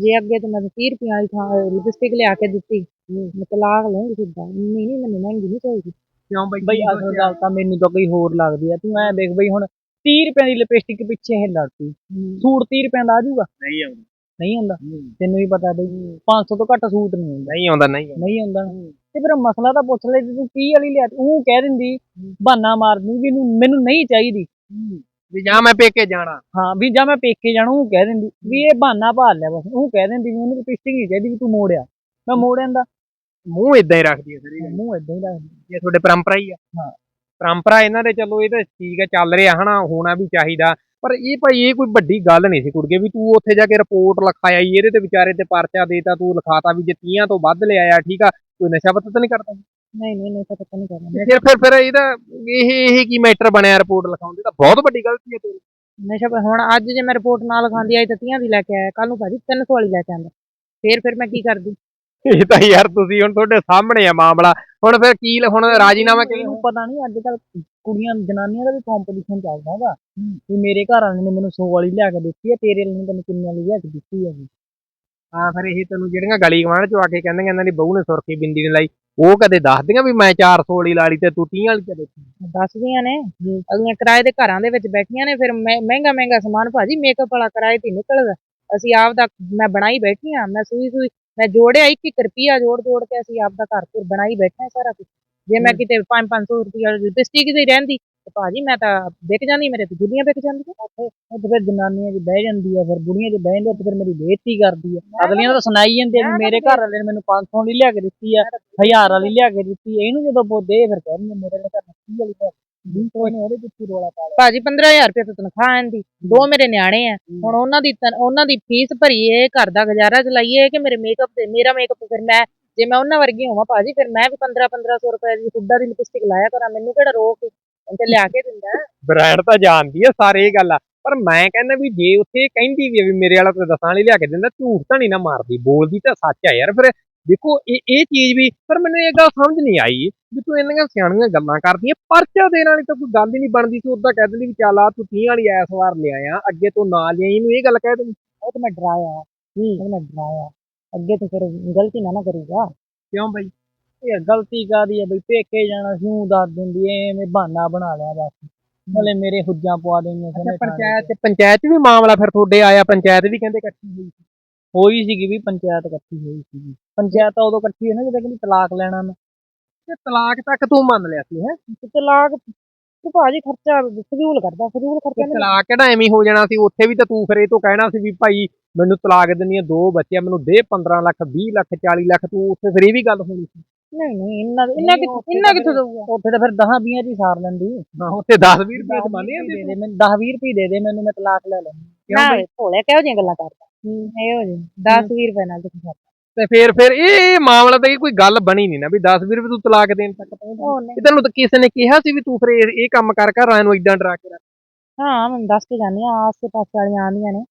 ਜੇ ਅੱਗੇ ਤੇ ਮੈਂ 30 ਰੁਪਏ ਵਾਲੀ ਥਾਂ ਲਿਪਸਟਿਕ ਲਿਆ ਕੇ ਦਿੱਤੀ ਮੈਂ ਤਲਾਕ ਲਊਂਗੀ ਸਿੱਧਾ। ਨਹੀਂ ਨਹੀਂ ਮੈਨੂੰ ਮਹਿੰਗੀ ਨਹੀਂ ਚਾਹੀਦੀ। ਕਿਉਂ ਬਈ? ਬਈ ਅਸਲ ਗੱਲ ਤਾਂ ਮੈਨੂੰ ਤਾਂ ਕੋਈ ਹੋਰ ਲੱਗਦੀ ਆ। ਤੂੰ ਐ ਦੇਖ ਬਈ ਹੁਣ 30 ਰੁਪਏ ਦੀ ਲਿਪਸਟਿਕ ਪਿੱਛੇ ਇਹ ਲੜਦੀ ਸੂਟ 30 ਰੁਪਏ ਦਾ ਆ ਜਾਊਗਾ? ਨਹੀਂ ਆਉਂਦਾ। ਨਹੀਂ ਹੁੰਦਾ ਤੈਨੂੰ ਵੀ ਪਤਾ ਬਈ 500 ਤੋਂ ਘੱਟ ਸੂਟ ਨਹੀਂ ਹੁੰਦਾ ਨਹੀਂ ਆਉਂਦਾ ਨਹੀਂ ਨਹੀਂ ਹੁੰਦਾ ਤੇ ਫਿਰ ਮਸਲਾ ਤਾਂ ਪੁੱਛ ਲੈ ਜੇ ਤੂੰ 30 ਵਾਲੀ ਲਿਆ ਉਹ ਕਹਿ ਦਿੰਦੀ ਬਹਾਨਾ ਮਾਰਦੀ ਵੀ ਮੈਨੂੰ ਨਹੀਂ ਚਾਹੀਦੀ। ਵੀ ਜਾਂ ਮੈਂ ਪੇਕੇ ਜਾਣਾ। ਹਾਂ ਵੀ ਜਾਂ ਮੈਂ ਪੇਕੇ ਜਾਣਾ ਉਹ ਕਹਿ ਦਿੰਦੀ। ਵੀ ਇਹ ਬਹਾਨਾ ਭਾਲ ਲਿਆ ਬਸ। ਉਹ ਕਹਿ ਦਿੰਦੀ ਵੀ ਉਹਨੂੰ ਲਿਪਸਟਿਕ ਨਹੀਂ ਚਾਹੀਦੀ ਵੀ ਤੂੰ ਮੋੜਿਆ। ਮੈਂ ਮੋੜਿਆ ਦਾ ਮੂੰਹ ਇਦਾਂ ਹੀ ਰੱਖਦੀ ਹੈ ਸਾਰੀ ਗੱਲ। ਮੂੰਹ ਇਦਾਂ ਹੀ ਰੱਖਦੀ ਇਹ ਤੁਹਾਡੇ ਪਰੰਪਰਾ ਹੀ ਆ। ਹਾਂ। ਪਰੰਪਰਾ ਇਹਨਾਂ ਦੇ ਚਲੋ ਇਹ ਤਾਂ ਠੀਕ ਹੈ ਚੱਲ ਰਿਹਾ ਹਨਾ ਹੋਣਾ ਵੀ ਚਾਹੀਦਾ। ਪਰ ਇਹ ਭਾਈ ਇਹ ਕੋਈ ਵੱਡੀ ਗੱਲ ਨਹੀਂ ਸੀ ਕੁੜਗੇ ਵੀ ਤੂੰ ਉੱਥੇ ਜਾ ਕੇ ਰਿਪੋਰਟ ਲਿਖਾਇਆ ਈ, ਇਹਦੇ ਤੇ ਵਿਚਾਰੇ ਤੇ ਪਰਚਾ ਦੇਤਾ ਤੂੰ ਲਿਖਾਤਾ ਵੀ ਜੇ 30 ਤੋਂ ਵੱਧ ਲਿਆ ਆ ਠੀਕ ਆ ਕੋਈ ਨਸ਼ਾ ਪੱਤਾ ਤਾਂ ਨਹੀਂ ਕਰਦਾ? ਨਹੀਂ ਨਹੀਂ ਨਹੀਂ ਪਤਾ ਨਹੀਂ ਕਰਨਾ ਫਿਰ ਫਿਰ ਫਿਰ ਇਹਦਾ ਇਹ ਇਹ ਕੀ ਮੈਟਰ ਬਣਿਆ ਰਿਪੋਰਟ ਲਿਖਾਉਂਦੇ ਤਾਂ ਬਹੁਤ ਵੱਡੀ ਗਲਤੀ ਹੈ ਤੇਰੀ ਨਸ਼ਾ ਪ- ਹੁਣ ਅੱਜ ਜੇ ਮੈਂ ਰਿਪੋਰਟ ਨਾ ਲਿਖਾਉਂਦੀ ਆਈ ਤਾਂ ਤੀਆਂ ਦੀ ਲੈ ਕੇ ਆਇਆ ਕੱਲ ਨੂੰ ਭਾਜੀ 300 ਵਾਲੀ ਲੈ ਕੇ ਆਂਦਾ ਫੇਰ ਫਿਰ ਮੈਂ ਕੀ ਕਰਦੀ? ਇਹ ਤਾਂ ਯਾਰ ਤੁਸੀਂ ਹੁਣ ਤੁਹਾਡੇ ਸਾਹਮਣੇ ਆ ਮਾਮਲਾ। ਹੁਣ ਫਿਰ ਕੀ ਹੁਣ ਰਾਜੀਨਾਮਾ ਕਿਵੇਂ ਮੈਨੂੰ ਪਤਾ ਨਹੀਂ ਅੱਜ ਕੱਲ ਕੁੜੀਆਂ ਜਨਾਨੀਆਂ ਦਾ ਵੀ ਕੰਪੀਟੀਸ਼ਨ ਚੱਲਦਾ ਹੈਗਾ। ਵੀ ਮੇਰੇ ਘਰ ਵਾਲੇ ਨੇ ਮੈਨੂੰ 100 ਵਾਲੀ ਲਿਆ ਕੇ ਦਿੱਤੀ ਹੈ ਤੇਰੇ ਵਾਲੇ ਨੇ ਤੈਨੂੰ ਕਿੰਨੇ ਵਾਲੀ ਲਿਆ ਕੇ ਦਿੱਤੀ ਹੈ ਹਾਂ ਫਿਰ ਇਹ ਤੈਨੂੰ ਜਿਹੜੀਆਂ ਗਲੀ ਗਵਾਂਢ ਚੋਂ ਆ ਕੇ ਕਹਿੰਦੀਆਂ ਇਹਨਾਂ ਦੀ ਬਹੂ ਨੇ ਸੁਰਖੀ ਬਿੰਦੀ ਨੇ ਲਾਈ ਉਹ ਕਦੇ ਦੱਸਦੀਆਂ ਵੀ ਮੈਂ 400 ਵਾਲੀ ਲਾ ਲਈ ਤੇ ਤੂੰ 30 ਵਾਲੀ ਤੇ ਦੇਖੀ ਦੱਸਦੀਆਂ ਨੇ। ਅਗਲੀਆਂ ਕਿਰਾਏ ਦੇ ਘਰਾਂ ਦੇ ਵਿੱਚ ਬੈਠੀਆਂ ਨੇ ਫਿਰ ਮਹਿ- ਮਹਿੰਗਾ ਮਹਿੰਗਾ ਸਮਾਨ ਭਾਜੀ ਮੇਕਅਪ ਵਾਲਾ ਕਿਰਾਏ ਤੇ ਨਿਕਲਦਾ। ਅਸੀਂ ਆਪ ਦਾ ਮੈਂ ਬਣਾਈ ਬੈਠੀ ਆ ਮੈਂ ਸੂਈ ਸੂਈ ਮੈਂ ਜੋੜਿਆ ਇੱਕ ਇੱਕ ਰੁਪਿਆ ਜੋੜ ਜੋੜ ਕੇ ਅਸੀਂ ਆਪ ਦਾ ਘਰ ਘਰ ਬਣਾਈ ਬੈਠੇ ਸਾਰਾ ਕੁਝ ਜੇ ਮੈਂ ਕਿਤੇ 5-500 ਰੁਪਿਆ ਲਿਪਸਟਿਕ ਦੀ ਰਹਿੰਦੀ ਤੇ ਭਾਜੀ ਮੈਂ ਤਾਂ ਵਿਕ ਜਾਂਦੀ ਮੇਰੇ ਤੇ ਗੁੱਡੀਆਂ ਵਿਕ ਜਾਂਦੀਆਂ। ਉੱਥੇ ਉੱਥੇ ਫਿਰ ਜਨਾਨੀਆਂ 'ਚ ਬਹਿ ਜਾਂਦੀ ਆ ਫਿਰ ਬੁੜੀਆਂ 'ਚ ਬਹਿ ਜਾਂਦੀ ਆ ਤੇ ਫਿਰ ਮੇਰੀ ਬੇਇੱਜ਼ਤੀ ਕਰਦੀ ਆ। ਅਗਲੀਆਂ ਤਾਂ ਸੁਣਾਈ ਜਾਂਦੀਆਂ ਵੀ ਮੇਰੇ ਘਰ ਵਾਲੇ ਨੇ ਮੈਨੂੰ 500 ਵਾਲੀ ਲਿਆ ਕੇ ਦਿੱਤੀ ਆ 1000 ਵਾਲੀ ਲਿਆ ਕੇ ਦਿੱਤੀ ਇਹਨੂੰ ਜਦੋਂ ਬੋਦੇ ਫਿਰ ਕਹਿੰਦੇ ਮੇਰੇ ਘਰ 30 ਵਾਲੀ ਕੇ। ਕੋਈ ਉਹਦੇ ਪਿੱਛੇ ਰੋਲਾ ਪਾ ਲਿਆ। ਭਾਜੀ 15000 ਰੁਪਏ ਤਾਂ ਤਨਖਾਹ ਆਂਦੀ ਦੋ। ਮੇਰੇ ਨਿਆਣੇ ਆ। ਹੁਣ ਉਹਨਾਂ ਦੀ ਤਨ- ਉਹਨਾਂ ਦੀ ਫੀਸ ਭਰੀਏ ਘਰ ਦਾ ਗੁਜ਼ਾਰਾ ਚਲਾਈਏ ਕਿ ਮੇਰੇ ਮੇਕਅਪ ਤੇ ਮੇਰਾ ਮੇਕਅਪ ਫਿਰ ਮੈਂ ਜੇ ਮੈਂ ਉਹਨਾਂ ਵਰਗੀ ਹੋਵਾਂ ਭਾਜੀ ਫਿਰ ਮੈਂ ਵੀ 15 1500 ਰੁਪਏ ਦੀ ਹੁੱਡਾ ਦੀ ਲਿਪਸਟਿਕ ਲਾਇਆ ਕਰਾਂ। ਮੈਨੂੰ ਕਿਹੜਾ ਰੋਕ ਤੇ ਲਿਆ ਕੇ ਦਿੰਦਾ? ਹੈ। ਬ੍ਰਾਂਡ ਤਾਂ ਜਾਣਦੀ ਆ ਸਾਰੇ ਇਹ ਗੱਲ ਆ। ਪਰ ਮੈਂ ਕਹਿੰਦਾ ਵੀ ਜੇ ਉੱਥੇ ਕਹਿੰਦੀ ਵੀ ਆ ਵੀ ਮੇਰੇ ਵਾਲਾ ਕੋਈ ਦਸਾਂ ਵਾਲੀ ਲਿਆ ਕੇ ਦਿੰਦਾ ਝੂਠ ਤਾਂ ਨਹੀਂ ਨਾ ਮਾਰਦੀ। ਬੋਲਦੀ ਤਾਂ ਸੱਚ ਆ ਯਾਰ ਫਿਰ ਦੇਖੋ ਇਹ ਇਹ ਚੀਜ਼ ਵੀ ਪਰ ਮੈਨੂੰ ਇਹ ਗੱਲ ਸਮਝ ਨਹੀਂ ਆਈ ਵੀ ਤੂੰ ਇੰਨੀਆਂ ਸਿਆਣੀਆਂ ਗੱਲਾਂ ਕਰਦੀਆਂ ਪਰਚਾ ਦੇਣ ਵਾਲੀ ਤਾਂ ਕੋਈ ਗੱਲ ਹੀ ਨਹੀਂ ਬਣਦੀ ਤੂੰ ਉਦਾਂ ਕਹਿ ਦਿੰਦੀ ਵੀ ਚੱਲ ਆ ਤੂੰ 30 ਵਾਲੀ ਐਸ ਵਾਰ ਲਿਆਇਆ ਅੱਗੇ ਤੋਂ ਨਾ ਲਿਆਈ। ਇਹਨੂੰ ਇਹ ਗੱਲ ਕਹਿ ਦਿੰਦੀ ਉਹ ਤਾਂ ਮੈਂ ਡਰਾਇਆ। ਉਹ ਮੈਂ ਡਰਾਇਆ। ਅੱਗੇ ਤੋਂ ਫਿਰ ਗਲਤੀ ਨਾ ਨਾ ਕਰੂਗਾ। ਕਿਉਂ ਬਈ? ਇਹ ਗਲਤੀ ਕਾਦੀ ਹੈ ਬਈ? ਪੇਕੇ ਜਾਣਾ ਸੀ ਊਂ ਦੱਸ ਦਿੰਦੀ ਐ ਐਵੇਂ ਬਹਾਨਾ ਬਣਾ ਲਿਆ ਬਸ। ਨਾਲੇ ਮੇਰੇ ਹੁੱਜਾਂ ਪਵਾ ਦੇਣੀਆਂ ਅੱਛਾ ਪੰਚਾਇਤ ਪੰਚਾਇਤ ਵੀ ਮਾਮਲਾ ਫਿਰ ਤੁਹਾਡੇ ਆਇਆ ਪੰਚਾਇਤ ਵੀ ਕਹਿੰਦੇ ਇਕੱਠੀ ਹੋਈ ਸੀ। ਹੋਈ ਸੀਗੀ ਵੀ ਪੰਚਾਇਤ ਇਕੱਠੀ ਹੋਈ ਸੀਗੀ। ਪੰਚਾਇਤ ਤਾਂ ਉਦੋਂ ਇਕੱਠੀ ਹੋਈ ਨਾ ਜਦੋਂ ਕਹਿੰਦੀ ਤਲਾਕ ਲੈਣਾ ਮੈਂ। ਤੇ ਤਲਾਕ ਤੱਕ ਤੂੰ ਮੰਨ ਲਿਆ ਸੀ ਹੈ? ਤੇ ਤਲਾਕ ਤੂੰ ਭਾਜੀ ਖਰਚਾ ਫਜ਼ੂਲ ਕਰਦਾ ਫਜ਼ੂਲ ਖਰਚਾ ਨਹੀਂ। ਤਲਾਕ ਕਿਹੜਾ ਐਵੇਂ ਹੀ ਜਾਣਾ ਸੀ? ਉੱਥੇ ਵੀ ਤਾਂ ਤੂੰ ਫਿਰ ਇਹ ਤੋਂ ਕਹਿਣਾ ਸੀ ਵੀ ਭਾਈ ਮੈਨੂੰ ਤਲਾਕ ਦਿੰਨੀ ਆ ਦੋ ਬੱਚੇ ਮੈਨੂੰ ਦੇ 15 ਲੱਖ 20 ਲੱਖ 40 ਲੱਖ ਤੂੰ ਉੱਥੇ ਫਿਰ ਇਹ ਵੀ ਗੱਲ ਹੋਣੀ ਸੀ। ਨਹੀਂ ਨਹੀਂ ਇੰਨਾ ਇੰਨਾ ਨਹੀਂ, ਕਿ ਉੱਥੇ ਇੰਨਾ ਕਿੱਥੋਂ ਦਊਗਾ? ਉੱਥੇ ਤਾਂ ਫਿਰ 10 20 ਦੀ ਸਾਰ ਲੈਂਦੀ। ਹਾਂ ਉੱਥੇ 10 20 ਰੁਪਏ ਮੰਨੇ ਦੇ ਦੇ ਮੈਨੂੰ 10 20 ਰੁਪਏ ਦੇ ਦੇ ਮੈਨੂੰ ਮੈਂ ਤਲਾਕ ਲੈ ਲੈਂਦੀ। ਕਿਉਂ? ਭੋਲੇ ਕਿਹੋ ਜਿਹੀਆਂ ਗੱਲਾਂ ਕਰਦਾ? ਇਹੋ ਜਿਹੀ 10 20 ਰੁਪਏ ਨਾਲ ਤੁਸੀਂ ਤੇ ਫਿਰ ਫਿਰ ਇਹ ਇਹ ਮਾਮਲਾ ਤਾਂ ਇਹ ਕੋਈ ਗੱਲ ਬਣੀ ਨਹੀਂ ਨਾ ਵੀ 10 20 ਰੁਪਏ ਤੂੰ ਤਲਾਕ ਦੇਣ ਤੱਕ ਪਹੁੰਚ ਇਹ ਤੈਨੂੰ ਤਾਂ ਕਿਸੇ ਨੇ ਕਿਹਾ ਸੀ ਵੀ ਤੂੰ ਫਿਰ ਇਹ ਇਹ ਕੰਮ ਕਰ ਘਰਾਂ ਨੂੰ ਇਦਾਂ ਡਰਾ ਕੇ ਰੱਖ। ਹਾਂ ਮੈਂ ਦੱਸ ਕੇ ਜਾਂਦੀ ਆ ਆਸੇ ਪਾਸੇ ਵਾਲੀਆਂ ਆਂਦੀਆਂ ਨੇ।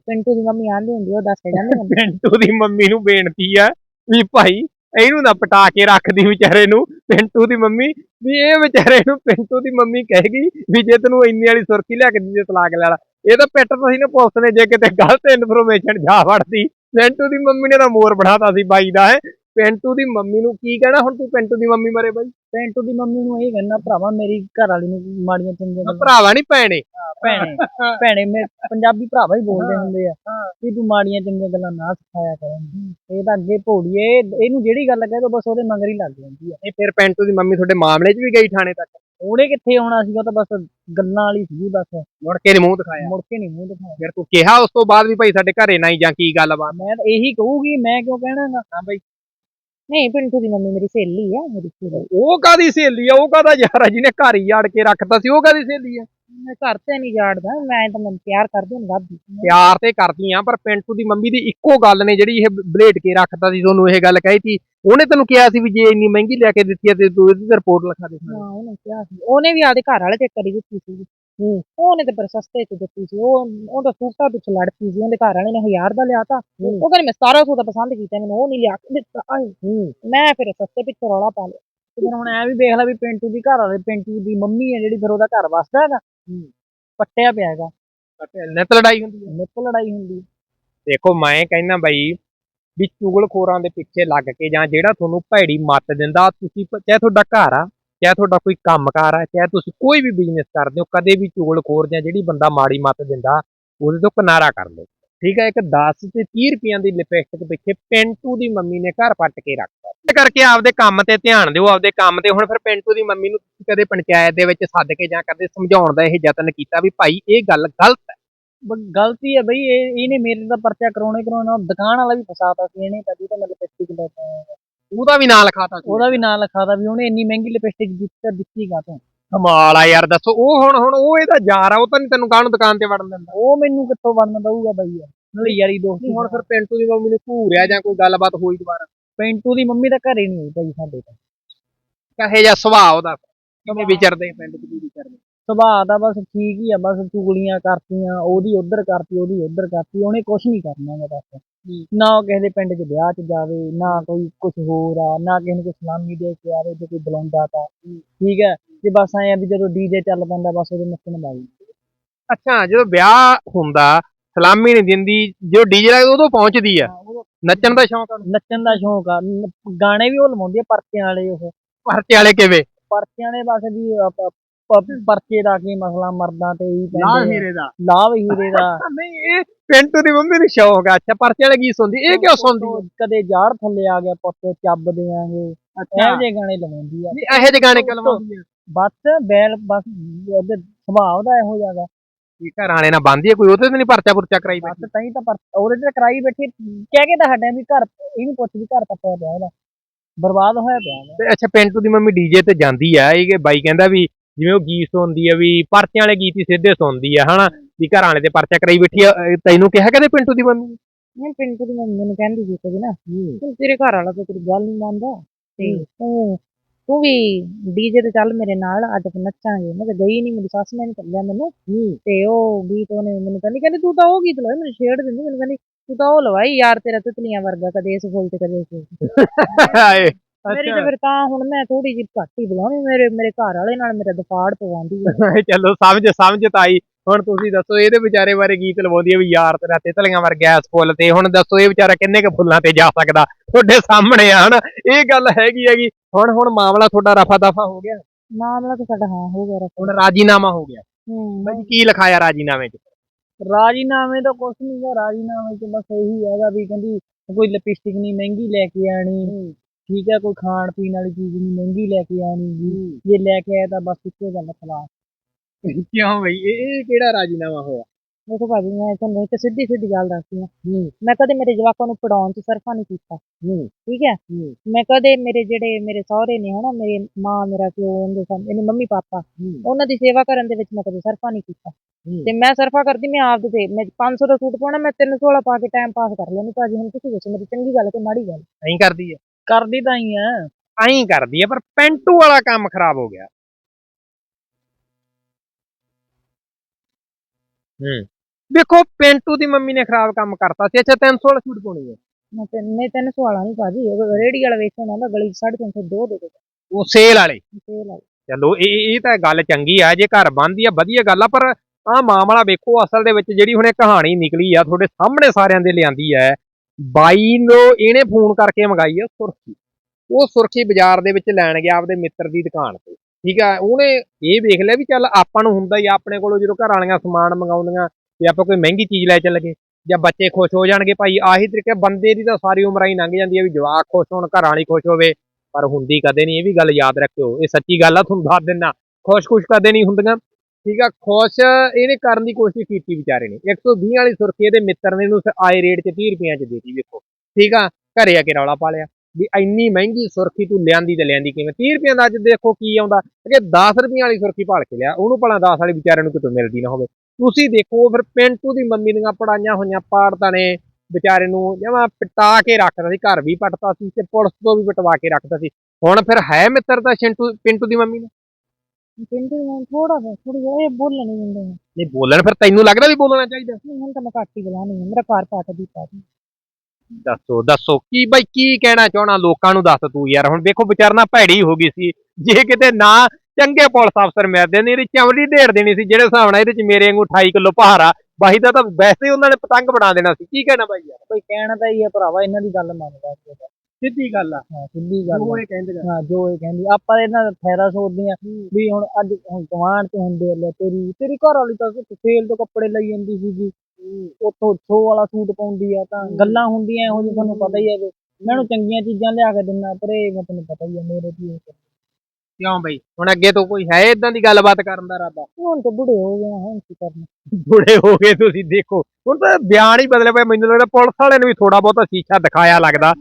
ਪਿੰਟੂ ਦੀ ਮੰਮੀ ਆਂਦੀ ਹੁੰਦੀ ਉਹ ਦੱਸ ਕੇ ਜਾਂਦੀ ਹੁੰਦੀ। ਪਿੰਟੂ ਦੀ ਮੰਮੀ ਨੂੰ ਬੇਨਤੀ ਆ ਵੀ ਭਾਈ ਇਹਨੂੰ ਨਾ ਪਟਾ ਕੇ ਰੱਖਦੀ ਵਿਚਾਰੇ ਨੂੰ। ਪਿੰਟੂ ਦੀ ਮੰਮੀ ਵੀ ਇਹ ਵਿਚਾਰੇ ਨੂੰ ਪਿੰਟੂ ਦੀ ਮੰਮੀ ਕਹੇਗੀ ਵੀ ਜੇ ਤੈਨੂੰ ਇੰਨੀ ਵਾਲੀ ਸੁਰਖੀ ਲਿਆ ਕੇ ਦਿੱਤੀ ਤਲਾਕ ਲੈ ਲਾ। ਇਹ ਤਾਂ ਪਿੱਟ ਤਾਂ ਸੀ ਨਾ ਪੁਲਿਸ ਨੇ ਜੇ ਕਿਤੇ ਗਲਤ ਇਨਫੋਰਮੇਸ਼ਨ ਜਾ ਵੜਦੀ। ਪਿੰਟੂ ਦੀ ਮੰਮੀ ਨੇ ਤਾਂ ਮੋਰ ਬਣਾਤਾ ਸੀ ਬਾਈ ਦਾ ਹੈ। ਪਿੰਟੂ ਦੀ ਮੰਮੀ ਨੂੰ ਕੀ ਕਹਿਣਾ ਹੁਣ ਤੂੰ ਪਿੰਟੂ ਦੀ ਮੰਮੀ ਮਰੇ ਬਾਈ? ਪਿੰਟੂ ਦੀ ਮੰਮੀ ਨੂੰ ਇਹ ਕਹਿਣਾ ਭਰਾਵਾ ਮੇਰੀ ਘਰ ਵਾਲੀ ਨੂੰ ਮਾੜੀਆਂ ਚੰਗੀਆਂ ਭਰਾਵਾ ਨਹੀਂ ਭੈਣੇ। ਭੈਣੇ। ਭੈਣੇ ਮੇ ਪੰਜਾਬੀ ਭਰਾਵਾ ਹੀ ਬੋਲਦੇ ਹੁੰਦੇ ਆ। ਵੀ ਤੂੰ ਮਾੜੀਆਂ ਚੰਗੀਆਂ ਗੱਲਾਂ ਨਾ ਸਿਖਾਇਆ ਕਰ। ਇਹ ਤਾਂ ਅੱਗੇ ਭੋੜੀਏ ਇਹਨੂੰ ਜਿਹੜੀ ਗੱਲ ਕਹੇ ਤਾਂ ਬਸ ਉਹਦੇ ਮੰਗਰ ਹੀ ਲੱਗ ਜਾਂਦੀ ਆ। ਇਹ ਫਿਰ ਪਿੰਟੂ ਦੀ ਮੰਮੀ ਤੁਹਾਡੇ ਮਾਮਲੇ 'ਚ ਵੀ ਗਈ ਥਾਣੇ ਤੱਕ? ਉਹਨੇ ਕਿੱਥੇ ਆਉਣਾ ਸੀਗਾ ਤਾਂ ਬਸ ਗੱਲਾਂ ਵਾਲੀ ਸੀਗੀ ਬਸ। ਮੁੜ ਕੇ ਨੀ ਮੂੰਹ ਦਿਖਾਇਆ। ਮੁੜ ਕੇ ਨਹੀਂ ਮੂੰਹ ਦਿਖਾਇਆ। ਫਿਰ ਤੂੰ ਕਿਹਾ ਉਸ ਤੋਂ ਬਾਅਦ ਵੀ ਭਾਈ ਸਾਡੇ ਘਰੇ ਨਾ ਹੀ ਜਾਂ ਕੀ ਗੱਲਬਾਤ ਮੈਂ ਤਾਂ ਇਹੀ ਕਹੂਗੀ ਮੈਂ ਕਿਉਂ ਕਹਿਣਾਗਾ ਹਾਂ ਬਾਈ। ਨਹੀਂ ਪਿੰਟੂ ਦੀ ਮੰਮੀ ਮੇਰੀ ਸਹੇਲੀ ਆ ਮੇਰੀ ਸਹੇਲੀ। ਉਹ ਕਾਦੀ ਸਹੇਲੀ ਆ? ਉਹ ਕਾਦਾ ਯਾਰ ਆ? ਜਿਹਨੇ ਘਰ ਹੀ ਆੜ ਕੇ ਰੱਖਤਾ ਸੀ ਉਹ ਕਾਦੀ ਸਹੇਲੀ ਆ? ਮੈਂ ਘਰ ਤੇ ਨਹੀਂ ਜਾੜਦਾ ਮੈਂ ਤਾਂ ਮੈਨੂੰ ਪਿਆਰ ਕਰਦੀ ਹਾਂ ਵੱਧ। ਪਿਆਰ ਤੇ ਕਰਦੀ ਆ ਪਰ ਪਿੰਟੂ ਦੀ ਮੰਮੀ ਦੀ ਇੱਕੋ ਗੱਲ ਨੇ ਜਿਹੜੀ ਇਹ ਬਲੇਟ ਕੇ ਰੱਖਤਾ ਸੀ ਤੁਹਾਨੂੰ ਇਹ ਗੱਲ ਕਹੀ ਸੀ। ਉਹਨੇ ਤੈਨੂੰ ਕਿਹਾ ਸੀ ਵੀ ਜੇ ਇੰਨੀ ਮਹਿੰਗੀ ਲੈ ਕੇ ਦਿੱਤੀ ਆ ਤੇ ਤੂੰ ਇਹਦੀ ਰਿਪੋਰਟ ਲਿਖਾ ਦੇ। ਹਾਂ ਉਹਨੇ ਕਿਹਾ ਸੀ। ਉਹਨੇ ਵੀ ਆਦੇ ਘਰ ਵਾਲੇ ਤੇ ਕਰੀ ਦਿੱਤੀ ਸੀ। ਹੂੰ। ਉਹਨੇ ਤੇ ਪਰ ਸਸਤੇ ਚ ਦਿੱਤੀ ਸੀ। ਉਹ ਉਹਦਾ ਸੂਟਾ ਪਿੱਛੇ ਲੜ ਪਈ ਸੀ ਉਹਦੇ ਘਰ ਵਾਲੇ ਨੇ 1000 ਦਾ ਲਿਆ ਤਾ ਉਹ ਕਹਿੰਦੀ ਮੈਂ 1700 ਦਾ ਪਸੰਦ ਕੀਤਾ ਮੈਨੂੰ ਉਹ ਨਹੀਂ ਲਿਆ ਕੇ ਦਿੱਤਾ। ਆਏ। ਮੈਂ ਫਿਰ ਸਸਤੇ ਪਿੱਛੇ ਰੌਲਾ ਪਾ ਲਿਆ। ਤੇ ਹੁਣ ਐ ਵੀ ਵੇਖ ਲੈ ਵੀ ਪਿੰਟੂ ਦੀ ਘਰ ਵਾਲੇ ਪਿੰਟੂ ਦੀ ਮੰਮੀ ਹੈ ਜਿਹੜੀ ਫਿਰ ਉਹਦਾ ਘਰ ਵਸਦਾ ਹੈਗਾ। ਪੱਟਿਆ ਪਿਆ ਹੈਗਾ। ਨਿਤ ਲੜਾਈ ਹੁੰਦੀ ਆ। ਨਿੱਤ ਲੜਾਈ ਹੁੰਦੀ ਹੈ। ਦੇਖੋ ਮੈਂ ਕਹਿੰਦਾ ਬਾਈ ਵੀ ਚੁਗਲਖੋਰਾਂ ਦੇ ਪਿੱਛੇ ਲੱਗ ਕੇ ਜਾਂ ਜਿਹੜਾ ਤੁਹਾਨੂੰ ਭੈੜੀ ਮੱਤ ਦਿੰਦਾ ਤੁਸੀਂ ਪ- ਚਾਹੇ ਤੁਹਾਡਾ ਘਰ ਆ ਚਾਹੇ ਤੁਹਾਡਾ ਕੋਈ ਕੰਮਕਾਰ ਆ ਚਾਹੇ ਤੁਸੀਂ ਕੋਈ ਵੀ ਬਿਜ਼ਨਸ ਕਰਦੇ ਹੋ ਕਦੇ ਵੀ ਚੁਗਲਖੋਰ ਜਾਂ ਜਿਹੜੀ ਬੰਦਾ ਮਾੜੀ ਮੱਤ ਦਿੰਦਾ ਉਹਦੇ ਤੋਂ ਕਿਨਾਰਾ ਕਰ ਲਓ। ਠੀਕ ਹੈ ਇੱਕ 10 ਤੇ 30 ਰੁਪਈਆਂ ਦੀ ਲਿਪਸਟਿਕ ਪਿੱਛੇ ਪਿੰਟੂ ਦੀ ਮੰਮੀ ਨੇ ਘਰ ਪੱਟ ਕੇ ਰੱਖਤਾ ਇਸ ਕਰਕੇ ਆਪਦੇ ਕੰਮ ਤੇ ਧਿਆਨ ਦਿਓ ਆਪਦੇ ਕੰਮ ਤੇ। ਹੁਣ ਫਿਰ ਪਿੰਟੂ ਦੀ ਮੰਮੀ ਨੂੰ ਤੁਸੀਂ ਕਦੇ ਪੰਚਾਇਤ ਦੇ ਵਿੱਚ ਸੱਦ ਕੇ ਜਾਂ ਕਦੇ ਸਮਝਾਉਣ ਦਾ ਇਹ ਯਤਨ ਕੀਤਾ ਵੀ ਭਾਈ ਇਹ ਗੱਲ ਗਲਤ ਹੈ। ਗਲਤੀ ਹੈ ਬਈ ਇਹ ਇਹਨੇ ਮੇਰੇ ਦਾ ਪਰਚਾ ਕਰਾਉਣੇ ਕਰਾਉਣਾ। ਦੁਕਾਨ ਵਾਲਾ ਵੀ ਫਸਾਤਾ ਸੀ ਇਹਨੇ ਕਦੀ ਤਾਂ ਮੈਂ ਲਿਪਸਟਿਕ ਲੈ ਕੇ ਆਇਆ। ਉਹਦਾ ਵੀ ਨਾਂ ਲਿਖਾਤਾ ਸੀ। ਉਹਦਾ ਵੀ ਨਾਂ ਲਿਖਾਦਾ ਵੀ ਉਹਨੇ ਇੰਨੀ ਮਹਿੰਗੀ ਲਿਪਸਟਿਕ ਦਿੱਤੀ ਦਿੱਤੀ ਗਾ ਤੂੰ ਕਮਾਲ ਆ ਯਾਰ ਦੱਸੋ ਉਹ ਹੁਣ ਹੁਣ ਉਹ ਇਹਦਾ ਯਾਰ ਆ ਉਹ ਤਾਂ ਨਹੀਂ ਤੈਨੂੰ ਕਾਹਨੂੰ ਦੁਕਾਨ ਤੇ ਵੜਨ ਦਿੰਦਾ। ਉਹ ਮੈਨੂੰ ਕਿੱਥੋਂ ਬਣਨ ਦਊਗਾ ਬਈ ਯਾਰ? ਨਾਲੇ ਯਾਰੀ ਦੋਸਤੀ ਹੁਣ ਫਿਰ ਪਿੰਟੂ ਦੀ ਮੰਮੀ ਨੇ ਘੂਰਿਆ ਜਾਂ ਕੋਈ ਗੱਲਬਾਤ ਹੋਈ ਦੁਬਾਰਾ? ਪਿੰਟੂ ਦੀ ਮੰਮੀ ਤਾਂ ਘਰੇ ਨਹੀਂ ਹੋਈ ਭਾਈ ਸਾਡੇ ਤਾਂ। ਕਹੇ ਜਾਂ ਸੁਭਾਅ ਉਹਦਾ। ਕਿਵੇਂ ਵਿਚਰਦੇ ਪਿੰਡ 'ਚ ਕੀ ਵਿਚਰਦੇ ਸੁਭਾਅ ਦਾ ਬਸ ਠੀਕ ਹੀ ਆ ਬਸ ਚੁਗਲੀਆਂ ਕਰਤੀਆਂ ਉਹਦੀ ਉਧਰ ਕਰਤੀ ਉਹਦੀ ਉਧਰ ਕਰਤੀ ਉਹਨੇ ਕੁਝ ਨਹੀਂ ਕਰਨਾ ਮੈਂ ਦੱਸ। ਨਾ ਉਹ ਕਿਸੇ ਦੇ ਪਿੰਡ 'ਚ ਵਿਆਹ 'ਚ ਜਾਵੇ ਨਾ ਕੋਈ ਕੁਝ ਹੋਰ ਆ ਨਾ ਕਿਸੇ ਨੂੰ ਕੋਈ ਸਲਾਮੀ ਦੇ ਕੇ ਆਵੇ ਜੇ ਕੋਈ ਬੁਲਾਉਂਦਾ ਤਾਂ। ਠੀਕ ਹੈ ਜੇ ਬਸ ਐਂ ਆ ਵੀ ਜਦੋਂ ਡੀਜੇ ਚੱਲ ਪੈਂਦਾ ਬਸ ਉਹਦੇ ਨੱਚਣ ਬਾਈ ਅੱਛਾ ਜਦੋਂ ਵਿਆਹ ਹੁੰਦਾ ਸਲਾਮੀ ਨਹੀਂ ਦਿੰਦੀ ਜੋ ਡੀਜੇ ਲੱਗਦਾ ਉਦੋਂ ਪਹੁੰਚਦੀ ਆ। ਨੱਚਣ ਦਾ ਸ਼ੌਂਕ ਆ। ਨੱਚਣ ਦਾ ਸ਼ੌਂਕ ਆ ਗਾਣੇ ਵੀ ਉਹ ਲਵਾਉਂਦੀ ਆ ਪਰਚਿਆਂ ਵਾਲੇ ਉਹ। ਪਰਚੇ ਵਾਲੇ ਕਿਵੇਂ? ਪਰਚਿਆਂ ਦੇ ਬਸ ਵੀ ਪ- ਪਰਚੇ ਦਾ ਕੀ ਮਸਲਾ ਮਰਦਾਂ ਤੇ ਹੀ ਪੈਂਦੇ ਆ। ਦਾ। ਲਾਭ ਹੀਰੇ ਦਾ। ਨਹੀਂ ਇਹ ਪਿੰਟੂ ਦੀ ਮੰਮੀ ਨੂੰ ਸ਼ੌਂਕ ਆ। ਅੱਛਾ ਪਰਚੇ ਵਾਲੇ ਗੀਤ ਸੁਣਦੀ? ਇਹ ਕਿਉਂ ਸੁਣਦੀ? ਕਦੇ ਜਾੜ ਥੱਲੇ ਆ ਗਿਆ ਪੁੱਤ ਚੱਬ ਦਿਆਂਗੇ। ਇਹੋ ਜਿਹੇ ਗਾਣੇ ਲਵਾਉਂਦੀ ਆ। ਨਹੀਂ ਇਹੋ ਜਿਹੇ ਗਾਣੇ ਕਿਉਂ ਲਵਾਉਂਦੀ ਆ? ਬਸ ਬੈਲ ਬਸ ਉਹਦੇ ਸੁਭਾਅ ਦਾ ਇਹੋ ਜਿਹਾ ਗਾ। ਕੀ ਘਰ ਨਾਲ ਬੰਦੀ ਕੋਈ ਉਹਦੇ ਤੇ ਨਹੀਂ ਪਰਚਾ ਪੁਰਚਾ ਕਰਾਈ ਬੈਠੀ? ਤਾਂ ਹੀ ਤਾਂ ਪਰ ਉਹਦੇ ਤੇ ਕਰਾਈ ਬੈਠੀ। ਕਹਿ ਕੇ ਤਾਂ ਹਟਿਆ ਵੀ ਘਰ ਇਹਨੂੰ ਪੁੱਛ ਵੀ ਘਰ ਪੱਟਿਆ ਪਿਆ ਉਹਦਾ। ਬਰਬਾਦ ਹੋਇਆ ਪਿਆ ਵਾ। ਤੇ ਅੱਛਾ ਪਿੰਟੂ ਦੀ ਮੰਮੀ ਡੀਜੇ ਤੇ ਜਾਂਦੀ ਆ। ਇਹ ਕਿ ਬਾਈ ਕਹਿੰਦਾ ਵੀ ਜਿਵੇਂ ਉਹ ਗੀਤ ਸੁਣਦੀ ਆ ਵੀ ਪਰਚਿਆਂ ਵਾਲੇ ਗੀਤ ਹੀ ਸਿੱਧੇ ਸੁਣਦੀ ਆ ਹਨਾ? ਵੀ ਘਰ ਵਾਲੇ ਤੇ ਪਰਚਾ ਕਰਾਈ ਬੈਠੀ ਆ ਅਹ ਤੈਨੂੰ ਕਿਹਾ ਕਦੇ ਪਿੰਟੂ ਦੀ ਮੰਮੀ ਨਹੀਂ ਪਿੰਟੂ ਦੀ ਮੰਮੀ ਮੈਨੂੰ ਕਹਿੰਦੀ ਸੀ ਕਦੇ ਨਾ ਤੂੰ ਤੇਰੇ ਘਰ ਵਾਲਾ ਤਾਂ ਤੇਰੀ ਗੱਲ ਨਹੀਂ ਮੰਨਦਾ। ਤੇ ਤੂੰ ਤੂੰ ਵੀ ਡੀਜੇ ਤੇ ਚੱਲ ਮੇਰੇ ਨਾਲ ਅੱਜ ਆਪਾਂ ਨੱਚਾਂਗੇ। ਮੈਂ ਤਾਂ ਗਈ ਨਹੀਂ ਮੇਰੀ ਸੱਸ ਨੇ ਨੀ ਕੱਲਿਆ ਮੈਨੂੰ। ਤੇ ਉਹ ਗੀਤ ਉਹਨੇ ਮੈਨੂੰ ਕਹਿੰਦੀ ਕਹਿੰਦੀ ਤੂੰ ਤਾਂ ਉਹ ਗੀਤ ਲਵਾਈ ਮੈਨੂੰ ਛੇੜ ਦਿੰਦੀ। ਮੈਨੂੰ ਕਹਿੰਦੀ ਤੂੰ ਤਾਂ ਉਹ ਲਵਾਈ ਯਾਰ ਤੇਰਾ ਤਿਤਲੀਆਂ ਵਰਗਾ ਕਦੇ ਇਸ ਫੁੱਲ ਤੇ ਕਦੇ ਇਸ ਫੁੱਲ ਤੇ। [LAUGHS] ਹਾਏ। ਮੇਰੀ ਤਾਂ ਫਿਰ ਤਾਂ ਹੁਣ ਮੈਂ ਥੋੜੀ ਜਿਹੀ ਘੱਟ ਹੀ ਬੁਲਾਉਣੀ ਮੇਰੇ ਮੇਰੇ ਘਰ ਵਾਲੇ ਨਾਲ ਮੇਰਾ ਦਫਾੜ ਪਵਾਉਂਦੀ ਹੈ [LAUGHS] ਚਲੋ ਸਮਝ ਸਮਝ ਤਾਂ ਆਈ ਹੁਣ ਤੁਸੀਂ ਦੱਸੋ ਇਹਦੇ ਵਿਚਾਰੇ ਬਾਰੇ ਗੀਤ ਲਵਾਉਂਦੀ ਆ ਵੀ ਯਾਰ ਤੇਰਾ ਤਿਤਲੀਆਂ ਵਰ ਗੈਸ ਫੁੱਲ ਤੇ? ਹੁਣ ਦੱਸੋ ਇਹ ਵਿਚਾਰਾ ਕਿੰਨੇ ਕੁ ਫੁੱਲਾਂ ਤੇ ਜਾ ਸਕਦਾ? ਤੁਹਾਡੇ ਸਾਹਮਣੇ ਆ ਹਨਾ? ਇਹ ਗੱਲ ਹੈਗੀ ਹੈਗੀ। ਹੁਣ ਹੁਣ ਮਾਮਲਾ ਤੁਹਾਡਾ ਰਫਾ ਦਫਾ ਹੋ ਗਿਆ। ਮਾਮਲਾ ਤਾਂ ਸਾਡਾ ਹਾਂ ਹੋ ਗਿਆ ਹੁਣ ਰਾਜੀਨਾਮਾ ਹੋ ਗਿਆ। ਹੂੰ। ਬਾਈ ਕੀ ਲਿਖਾਇਆ ਰਾਜੀਨਾਮੇ 'ਚ? ਰਾਜੀਨਾਮੇ ਤਾਂ ਕੁਛ ਨਹੀਂ ਗਾ ਰਾਜੀਨਾਮੇ ਚ ਬਸ ਇਹੀ ਹੈਗਾ ਵੀ ਕਹਿੰਦੀ ਕੋਈ ਲਿਪਸਟਿਕ ਨਹੀਂ ਮਹਿੰਗੀ ਲੈ ਕੇ ਆਣੀ। ਠੀਕ ਹੈ ਕੋਈ ਖਾਣ ਪੀਣ ਵਾਲੀ ਚੀਜ਼ ਨਹੀਂ ਮਹਿੰਗੀ ਲੈ ਕੇ ਆਣੀ ਜੀ। ਜੇ ਲੈ ਕੇ ਆਇਆ ਤਾਂ ਬਸ ਇੱਕੋ ਗੱਲ ਖਲਾ ਕਿਉਂ ਬਈ? ਇਹ ਇਹ ਕਿਹੜਾ ਰਾਜੀਨਾਮਾ ਹੋਇਆ? ਦੇਖੋ ਭਾਜੀ ਮੈਂ ਤੁਹਾਨੂੰ ਇੱਕ ਸਿੱਧੀ ਸਿੱਧੀ ਗੱਲ ਦੱਸਦੀ ਹਾਂ। ਮੈਂ ਕਦੇ ਮੇਰੇ ਜਵਾਕਾਂ ਨੂੰ ਪੜਾਉਣ 'ਚ ਸਰਫਾ ਨਹੀਂ ਕੀਤਾ। ਠੀਕ ਹੈ? ਮੈਂ ਕਦੇ ਮੇਰੇ ਜਿਹੜੇ ਮੇਰੇ ਸਹੁਰੇ ਨੇ ਹਨਾ ਮੇਰੇ ਮਾਂ ਮੇਰਾ ਪਿਓ ਹੁੰਦੇ ਸਨ ਇਹਨੇ ਮੰਮੀ ਪਾਪਾ ਉਹਨਾਂ ਦੀ ਸੇਵਾ ਕਰਨ ਦੇ ਵਿੱਚ ਮੈਂ ਕਦੇ ਸਰਫਾ ਨਹੀਂ ਕੀਤਾ। ਤੇ ਮੈਂ ਸਰਫਾ ਕਰਦੀ ਮੈਂ ਆਪਦੇ ਤੇ ਮੈਂ 500 ਦਾ ਸੂਟ ਪਾਉਣਾ ਮੈਂ 300 ਵਾਲਾ ਪਾ ਕੇ ਟਾਈਮ ਪਾਸ ਕਰ ਲੈਂਦੀ। ਭਾਜੀ ਹੁਣ ਤੁਸੀਂ ਦੱਸੋ ਮੇਰੀ ਚੰਗੀ ਗੱਲ ਕਿ ਮਾੜੀ ਗੱਲ? ਐਂ ਕਰਦੀ ਹੈ। ਕਰਦੀ ਤਾਂ ਹੀ ਆ। ਐਂ ਕਰਦੀ ਹੈ ਪਰ ਪੈਂਟੂ ਵਾਲਾ ਕੰਮ ਖਰਾਬ ਹੋ ਗਿਆ। ਹੂੰ। ਦੇਖੋ ਪਿੰਟੂ ਦੀ ਮੰਮੀ ਨੇ ਖਰਾਬ ਕੰਮ ਕਰਤਾ ਸੀ ਅੱਛਾ 300 ਵਾਲਾ ਸੂਟ ਪਾਉਣੀ ਹੈ ਮੈਂ ਤੇ ਨਹੀਂ 300 ਵਾਲਾ ਨਹੀਂ ਭਾਜੀ ਉਹ ਰੇੜੀ ਵਾਲਾ ਵੇਚਣ ਆਉਂਦਾ ਗਲੀ 'ਚ 350 ਦੋ ਦੇ ਦੇ ਉਹ ਸੇਲ ਵਾਲੇ। ਸੇਲ ਵਾਲਾ। ਚਲੋ ਇਹ ਇਹ- ਤਾਂ ਗੱਲ ਚੰਗੀ ਆ ਜੇ ਘਰ ਬੰਦੀ ਆ ਵਧੀਆ ਗੱਲ ਆ ਪਰ ਆ ਮਾਮਲਾ ਵੇਖੋ ਅਸਲ ਦੇ ਵਿੱਚ ਜਿਹੜੀ ਹੁਣ ਕਹਾਣੀ ਨਿਕਲੀ ਆ ਤੁਹਾਡੇ ਸਾਹਮਣੇ ਸਾਰਿਆਂ ਦੇ ਲਿਆਂਦੀ ਹੈ ਬਾਈ ਨੂੰ ਇਹਨੇ ਫੋਨ ਕਰਕੇ ਮੰਗਾਈ ਆ ਸੁਰਖੀ। ਉਹ ਸੁਰਖੀ ਬਾਜ਼ਾਰ ਦੇ ਵਿੱਚ ਲੈਣ ਗਿਆ ਆਪਦੇ ਮਿੱਤਰ ਦੀ ਦੁਕਾਨ ਤੇ। ਠੀਕ ਆ, ਉਹਨੇ ਇਹ ਵੇਖ ਲਿਆ ਵੀ ਚੱਲ ਆਪਾਂ ਨੂੰ ਹੁੰਦਾ ਹੀ ਆਪਣੇ ਕੋਲੋਂ ਜਦੋਂ ਘਰ ਵਾਲੀਆਂ ਸਮਾਨ ਮੰਗਾਉਂਦੀਆਂ ਤੇ ਆਪਾਂ ਕੋਈ ਮਹਿੰਗੀ ਚੀਜ਼ ਲੈ ਚੱਲਗੇ ਜਾਂ ਬੱਚੇ ਖੁਸ਼ ਹੋ ਜਾਣਗੇ ਭਾਈ, ਆਹੀ ਤਰੀਕੇ ਬੰਦੇ ਦੀ ਤਾਂ ਸਾਰੀ ਉਮਰ ਹੀ ਲੰਘ ਜਾਂਦੀ ਹੈ ਵੀ ਜਵਾਕ ਖੁਸ਼ ਹੋਣ, ਘਰ ਵਾਲੀ ਖੁਸ਼ ਹੋਵੇ। ਪਰ ਹੁੰਦੀ ਕਦੇ ਨਹੀਂ, ਇਹ ਵੀ ਗੱਲ ਯਾਦ ਰੱਖਿਓ, ਇਹ ਸੱਚੀ ਗੱਲ ਆ, ਤੁਹਾਨੂੰ ਦੱਸ ਦਿੰਨਾ ਖੁਸ਼-ਖੁਸ਼ ਕਦੇ ਨਹੀਂ ਹੁੰਦੀਆਂ। ਠੀਕ ਆ, ਖੁਸ਼ ਇਹਨੇ ਕਰਨ ਦੀ ਕੋਸ਼ਿਸ਼ ਕੀਤੀ ਵਿਚਾਰੇ ਨੇ। 120 ਵਾਲੀ ਸੁਰਖੀ ਇਹਦੇ ਮਿੱਤਰ ਨੇ ਇਹਨੂੰ ਆਏ ਰੇਟ 'ਚ 30 ਰੁਪਈਆਂ 'ਚ ਦੇਤੀ, ਵੇਖੋ। ਠੀਕ ਆ, ਘਰੇ ਆ ਕੇ ਰੌਲਾ ਪਾ ਲਿਆ ਵੀ ਇੰਨੀ ਮਹਿੰਗੀ ਸੁਰਖੀ ਤੂੰ ਲਿਆਂਦੀ ਤੇ ਲਿਆਂਦੀ ਕਿਵੇਂ? 30 ਰੁਪਈਆਂ ਦਾ ਅੱਜ ਦੇਖੋ ਕੀ ਆਉਂਦਾ। ਕਿ 10 ਰੁਪਈਆਂ ਵਾਲੀ ਸੁਰਖੀ ਭਾਲ ਕੇ ਲਿਆ, ਉਹਨੂੰ ਭਲਾ 10 ਵਾਲੀ ਵਿਚਾਰੇ ਨੂੰ ਕਿਤੋਂ ਮਿਲਦੀ ਨਾ ਹੋਵੇ। ਤੁਸੀਂ ਦੇਖੋ ਫਿਰ ਪਿੰਟੂ ਦੀ ਮੰਮੀ ਦੀਆਂ ਪੜਾਈਆਂ ਹੋਈਆਂ ਪਾੜਤਾ ਨੇ, ਵਿਚਾਰੇ ਨੂੰ ਜਮਾ ਪਟਾ ਕੇ ਰੱਖਦਾ ਸੀ, ਘਰ ਵੀ ਪਟਤਾ ਸੀ ਤੇ ਪੁਲਿਸ ਤੋਂ ਵੀ ਪਟਵਾ ਕੇ ਰੱਖਦਾ ਸੀ। ਹੁਣ ਫਿਰ ਹੈ ਮਿੱਤਰ ਤਾਂ ਸ਼ਿੰਟੂ ਪਿੰਟੂ ਦੀ ਮੰਮੀ ਨੇ? ਪਿੰਡ ਨੂੰ ਥੋੜਾ ਜਿਹਾ ਥੋੜੀ ਜਿਹਾ ਇਹ ਬੋਲਣ ਨਹੀਂ ਦਿੰਦੇ। ਨੇ। ਨਹੀਂ ਬੋਲਣ ਫਿਰ ਤੈਨੂੰ ਲੱਗਦਾ ਵੀ ਬੋਲਣਾ ਚਾਹੀਦਾ? ਨਹੀਂ ਹੁਣ ਤਾਂ ਮੈਂ ਘੱਟ ਹੀ ਬੁਲਾਣੀ ਹੈ ਮੇਰਾ ਘਰ ਪਾਟ ਦੀ ਪਾਟ ਦੱਸੋ ਦੱਸੋ ਕੀ ਬਾਈ ਕੀ ਕਹਿਣਾ ਚਾਹਣਾ ਲੋਕਾਂ ਨੂੰ ਦੱਸ ਤੂੰ ਯਾਰ ਹੁਣ ਵੇਖੋ ਵਿਚਾਰਨਾ ਭੈੜੀ ਹੋ ਗਈ ਸੀ। ਜੇ ਕਿਤੇ ਨਾ ਚੰਗੇ ਪੁਲਿਸ ਅਫਸਰ ਮਿਲਦੇ ਨੇ ਇਹਦੀ ਚਮੜੀ ਢੇੜ ਦੇਣੀ ਸੀ ਜਿਹੜੇ ਹਿਸਾਬ ਨਾਲ ਇਹਦੇ ਚ ਮੇਰੇ ਵਾਂਗੂ 28 ਕਿਲੋ ਭਾਰ ਆ ਬਾਈ ਦਾ ਤਾਂ ਵੈਸੇ ਹੀ ਉਹਨਾਂ ਨੇ ਪਤੰਗ ਬਣਾ ਦੇਣਾ ਸੀ। ਕੀ ਕਹਿਣਾ ਬਾਈ ਯਾਰ? ਕੋਈ ਕਹਿਣਾ ਤਾਂ ਹੀ ਹੈ ਭਰਾਵਾ ਇਹਨਾਂ ਦੀ ਗੱਲ ਮੰਨਦਾ। ਸਿੱਧੀ ਗੱਲ ਆ। ਹਾਂ ਸਿੱਧੀ ਗੱਲ ਆ। ਇਹ ਕਹਿੰਦੇ ਹਾਂ ਜੋ ਇਹ ਕਹਿੰਦੀ ਆਪਾਂ ਇਹਨਾਂ ਦਾ ਫਾਇਦਾ ਸੋਚਦੇ ਆ ਵੀ ਹੁਣ ਅੱਜ ਹੁਣ ਗਵਾਂਢ ਤੇ ਹੁੰਦੇ ਲੈ ਤੇਰੀ ਤੇਰੀ ਘਰ ਵਾਲੀ ਤਾਂ ਸੇਲ ਤੋਂ ਕੱਪੜੇ ਲਈ ਜਾਂਦੀ ਸੀਗੀ। ਉੱਥੋਂ ਛੋ ਵਾਲਾ ਸੂਟ ਪਾਉਂਦੀ ਆ ਤਾਂ ਗੱਲਾਂ ਹੁੰਦੀਆਂ ਇਹੋ ਜਿਹੀ ਤੁਹਾਨੂੰ ਪਤਾ ਹੀ ਹੈ ਵੀ। ਮੈਨੂੰ ਚੰਗੀਆਂ ਚੀਜ਼ਾਂ ਲਿਆ ਕੇ ਦਿੰਦਾ ਪਰ ਇਹ ਮੈਂ ਤੈਨੂੰ ਪਤਾ ਹੀ ਹੈ ਮੇਰੇ ਕੀ ਕਿਉਂ ਬਾਈ? ਹੁਣ ਅੱਗੇ ਤੋਂ ਕੋਈ ਹੈ ਇਦਾਂ ਦੀ ਗੱਲਬਾਤ ਕਰਨ ਦਾ ਇਰਾਦਾ? ਹੁਣ ਤੇ ਬੁੜੇ ਹੋ ਗਏ ਆ ਹੁਣ ਕੀ ਕਰਨਾ? ਬੁੜੇ ਹੋ ਗਏ ਤੁਸੀਂ ਦੇਖੋ। ਹੁਣ ਤਾਂ ਬਿਆਨ ਹੀ ਬਦਲੇ ਪਏ ਮੈਨੂੰ ਲੱਗਦਾ ਪੁਲਿਸ ਵਾਲਿਆਂ ਨੂੰ ਵੀ ਥੋੜਾ ਬਹੁਤਾ ਸ਼ੀਸ਼ਾ ਦਿਖਾਇਆ ਲੱਗਦਾ।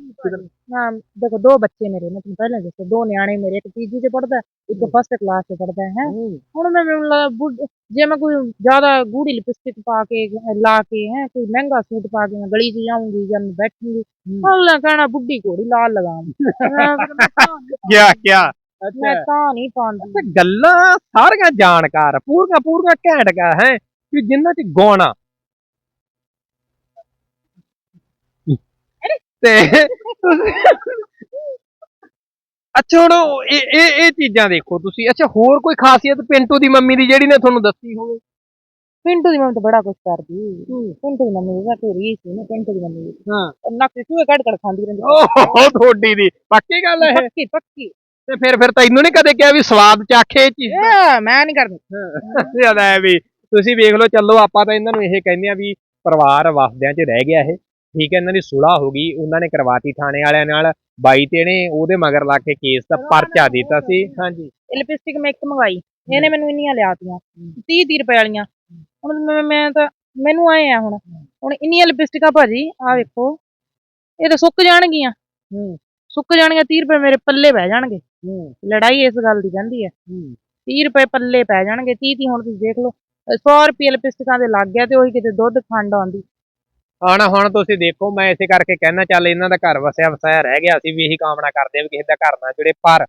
ਹਾਂ ਦੇਖੋ ਦੋ ਬੱਚੇ ਮੇਰੇ ਮੈਂ ਤੁਹਾਨੂੰ ਪਹਿਲਾਂ ਦੱਸਿਆ ਦੋ ਨਿਆਣੇ ਮੇਰੇ ਇੱਕ ਤੀਜੀ ਚ ਪੜਦਾ ਇੱਕ ਫਸਟ ਕਲਾਸ ਚ ਪੜਦਾ ਹੈ। ਹੁਣ ਮੈਂ ਮੈਨੂੰ ਲੱਗਦਾ ਬੁੱਢ- ਜੇ ਮੈਂ ਕੋਈ ਜ਼ਿਆਦਾ ਗੂੜੀ ਲਿਪਸਟਿਕ ਪਾ ਕੇ ਲਾ ਕੇ ਹੈ ਕੋਈ ਮਹਿੰਗਾ ਸੂਟ ਪਾ ਕੇ ਮੈਂ ਗਲੀ 'ਚ ਜਾਊਂਗੀ ਜਾਂ ਮੈਂ ਬੈਠੂੰਗੀ ਉਹਲਾ ਕਹਿਣਾ ਬੁੱਢੀ ਘੋੜੀ ਲਾਲ ਲਗਾਮ [LAUGHS] ਕਿਆ ਕਿਆ? ਮੈਂ ਤਾਂ ਨਹੀਂ ਪਾਉਂਦੀ। ਅੱਛਾ ਗੱਲਾਂ ਸਾਰੀਆਂ ਜਾਣਕਾਰ ਪੂਰੀਆਂ ਪੂਰੀਆਂ ਘੈਂਟ ਗਾ ਹੈ ਕਿ ਜਿੰਨਾਂ ਚ ਗਾਉਣਾ। ਤੇ ਅੱਛਾ ਹੁਣ ਉਹ ਇਹ ਇਹ ਇਹ ਚੀਜ਼ਾਂ ਦੇਖੋ ਤੁਸੀਂ। ਅੱਛਾ ਹੋਰ ਕੋਈ ਖਾਸੀਅਤ ਪਿੰਟੂ ਦੀ ਮੰਮੀ ਦੀ ਜਿਹੜੀ ਨੇ ਤੁਹਾਨੂੰ ਦੱਸੀ ਹੋਵੇ? ਪਿੰਟੂ ਦੀ ਮੰਮੀ ਤਾਂ ਬੜਾ ਕੁਛ ਕਰਦੀ। ਪਿੰਟੂ ਦੀ ਮੰਮੀ ਦਾ ਕੋਈ ਰੀਸ ਨਹੀਂ ਪਿੰਟੂ ਦੀ ਮੰਮੀ ਹਾਂ। ਨੱਕ ਚੂਹੇ ਕੱਢ ਕੱਢ ਖਾਂਦੀ ਰਹਿੰਦੀ ਓਹ ਥੋੜੀ ਦੀ। ਪੱਕੀ ਗੱਲ ਹੈ ਪੱਕੀ ਪੱਕੀ। ਤੇ ਫਿਰ ਫਿਰ ਤੈਨੂੰ ਨਹੀਂ ਕਦੇ ਕਿਹਾ ਵੀ ਸਵਾਦ ਚਾਖੇ ਇਹ ਚੀਜ਼ ਇਹ ਮੈਂ ਨਹੀਂ ਕਰਦੀ। [LAUGHS] ਜ਼ਿਆਦਾ ਹੈ ਵੀ ਤੁਸੀਂ ਵੇਖ ਲਓ ਚੱਲੋ ਆਪਾਂ ਤਾਂ ਇਹਨਾਂ ਨੂੰ ਇਹ ਕਹਿੰਦੇ ਆ ਵੀ ਪਰਿਵਾਰ ਵਸਦਿਆਂ 'ਚ ਰਹਿ ਗਿਆ ਇਹ। ਠੀਕ ਹੈ ਇਹਨਾਂ ਦੀ ਸੁਲਾਹ ਹੋ ਗਈ ਉਹਨਾਂ ਨੇ ਕਰਵਾਤੀ ਥਾਣੇ ਵਾਲਿਆਂ ਨਾਲ ਬਾਈ ਤੇ ਨੇ ਉਹਦੇ ਮਗਰ ਲਾ ਕੇ ਕੇਸ ਦਾ ਪਰਚਾ ਦਿੱਤਾ ਸੀ। ਹਾਂਜੀ। ਲਿਪਸਟਿਕ ਮੈਂ ਇੱਕ ਮੰਗਵਾਈ ਇਹਨੇ ਮੈਨੂੰ ਇੰਨੀਆਂ ਲਿਆਤੀਆਂ 30 30 ਰੁਪਏ ਵਾਲੀਆਂ। ਹੁਣ ਮੈਂ- ਮੈਂ ਤਾਂ ਮੈਨੂੰ ਆਏ ਆ ਹੁਣ। ਹੁਣ ਇੰਨੀਆਂ ਲਿਪਸਟਿਕਾਂ ਭਾਜੀ ਆ ਵੇਖੋ। ਇਹ ਤਾਂ ਸੁੱਕ ਜਾਣਗੀਆਂ। ਸੁੱਕ ਜਾਣਗੀਆਂ 30 ਰੁਪਏ ਮੇਰੇ ਪੱਲੇ ਪੈ ਜਾਣਗੇ। ਲੜਾਈ ਇਸ ਗੱਲ ਦੀ ਕਹਿੰਦੀ ਹੈ। 30 ਰੁਪਏ ਪੱਲੇ ਪੈ ਜਾਣਗੇ 30 30 ਹੁਣ ਤੁਸੀਂ ਦੇਖ ਲਓ। 100 ਰੁਪਏ ਲਿਪਸਟਿਕਾਂ ਦੇ ਲੱਗ ਗਿਆ ਤੇ ਉਹੀ ਕਿਤੇ ਦੁੱਧ ਖੰਡ ਆਉਂਦੀ। ਹੁਣ ਹੁਣ ਤੁਸੀਂ ਦੇਖੋ ਮੈਂ ਇਸੇ ਕਰਕੇ ਕਹਿਣਾ ਚੱਲ ਇਹਨਾਂ ਦਾ ਘਰ ਵਸਿਆ ਵਸਾਇਆ ਰਹਿ ਗਿਆ ਅਸੀਂ ਵੀ ਇਹੀ ਕਾਮਨਾ ਕਰਦੇ ਆ ਵੀ ਕਿਸੇ ਦਾ ਘਰ ਨਾ ਜਿਹੜੇ ਪਰ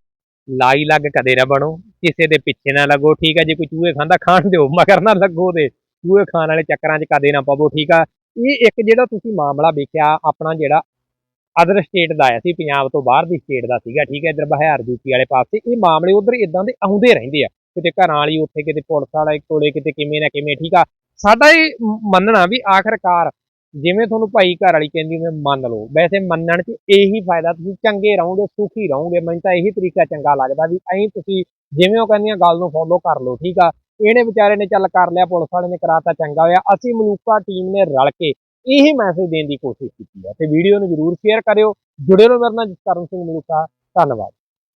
ਲਾਈ ਲੱਗ ਕਦੇ ਨਾ ਬਣੋ ਕਿਸੇ ਦੇ ਪਿੱਛੇ ਨਾ ਲੱਗੋ ਠੀਕ ਹੈ ਜੇ ਕੋਈ ਚੂਹੇ ਖਾਂਦਾ ਖਾਣ ਦਿਓ ਮਗਰ ਨਾ ਲੱਗੋ ਦੇ ਚੂਹੇ ਖਾਣ ਵਾਲੇ ਚੱਕਰਾਂ 'ਚ ਕਦੇ ਨਾ ਪਵੋ ਠੀਕ ਆ। ਇਹ ਇੱਕ ਜਿਹੜਾ ਤੁਸੀਂ ਮਾਮਲਾ ਵੇਖਿਆ ਆਪਣਾ ਜਿਹੜਾ ਅਦਰ ਸਟੇਟ ਦਾ ਆਇਆ ਸੀ, ਪੰਜਾਬ ਤੋਂ ਬਾਹਰ ਦੀ ਸਟੇਟ ਦਾ ਸੀਗਾ, ਠੀਕ ਹੈ, ਇਧਰ ਬਿਹਾਰ ਯੂਪੀ ਵਾਲੇ ਪਾਸੇ, ਇਹ ਮਾਮਲੇ ਉਧਰ ਇਦਾਂ ਦੇ ਆਉਂਦੇ ਰਹਿੰਦੇ ਆ, ਕਿਤੇ ਘਰਾਂ ਵਾਲੀ ਉੱਥੇ, ਕਿਤੇ ਪੁਲਿਸ ਵਾਲਾ ਕੋਲੇ ਕਿਤੇ ਕਿਵੇਂ ਨਾ ਕਿਵੇਂ, ਠੀਕ ਆ, ਸਾਡਾ ਇਹ ਮੰਨਣਾ ਵੀ ਆਖਰਕਾਰ ਜਿਵੇਂ ਤੁਹਾਨੂੰ ਭਾਈ ਘਰ ਵਾਲੀ ਕਹਿੰਦੀ ਉਵੇਂ ਮੰਨ ਲਓ, ਵੈਸੇ ਮੰਨਣ 'ਚ ਇਹੀ ਫਾਇਦਾ, ਤੁਸੀਂ ਚੰਗੇ ਰਹੋਗੇ, ਸੁਖੀ ਰਹੋਗੇ, ਮੈਨੂੰ ਤਾਂ ਇਹੀ ਤਰੀਕਾ ਚੰਗਾ ਲੱਗਦਾ ਵੀ ਐਂ ਤੁਸੀਂ ਜਿਵੇਂ ਉਹ ਕਹਿੰਦੀਆਂ ਗੱਲ ਨੂੰ ਫੋਲੋ ਕਰ ਲਓ, ਠੀਕ ਆ, ਇਹਨੇ ਵਿਚਾਰੇ ਨੇ ਚੱਲ ਕਰ ਲਿਆ, ਪੁਲਿਸ ਵਾਲੇ ਨੇ ਕਰਾਤਾ ਚੰਗਾ ਹੋਇਆ, ਅਸੀਂ ਮਲੂਕਾ ਟੀਮ ਨੇ ਰਲ ਕੇ ਇਹੀ ਮੈਸੇਜ ਦੇਣ ਦੀ ਕੋਸ਼ਿਸ਼ ਕੀਤੀ ਹੈ। ਤੇ ਵੀਡੀਓ ਨੂੰ ਜਰੂਰ ਸ਼ੇਅਰ ਕਰਿਓ। ਜੁੜੇ ਰਹੋ ਮੇਰੇ ਨਾਲ ਜਸਕਰਨ ਸਿੰਘ ਮਲੂਕਾ। ਧੰਨਵਾਦ।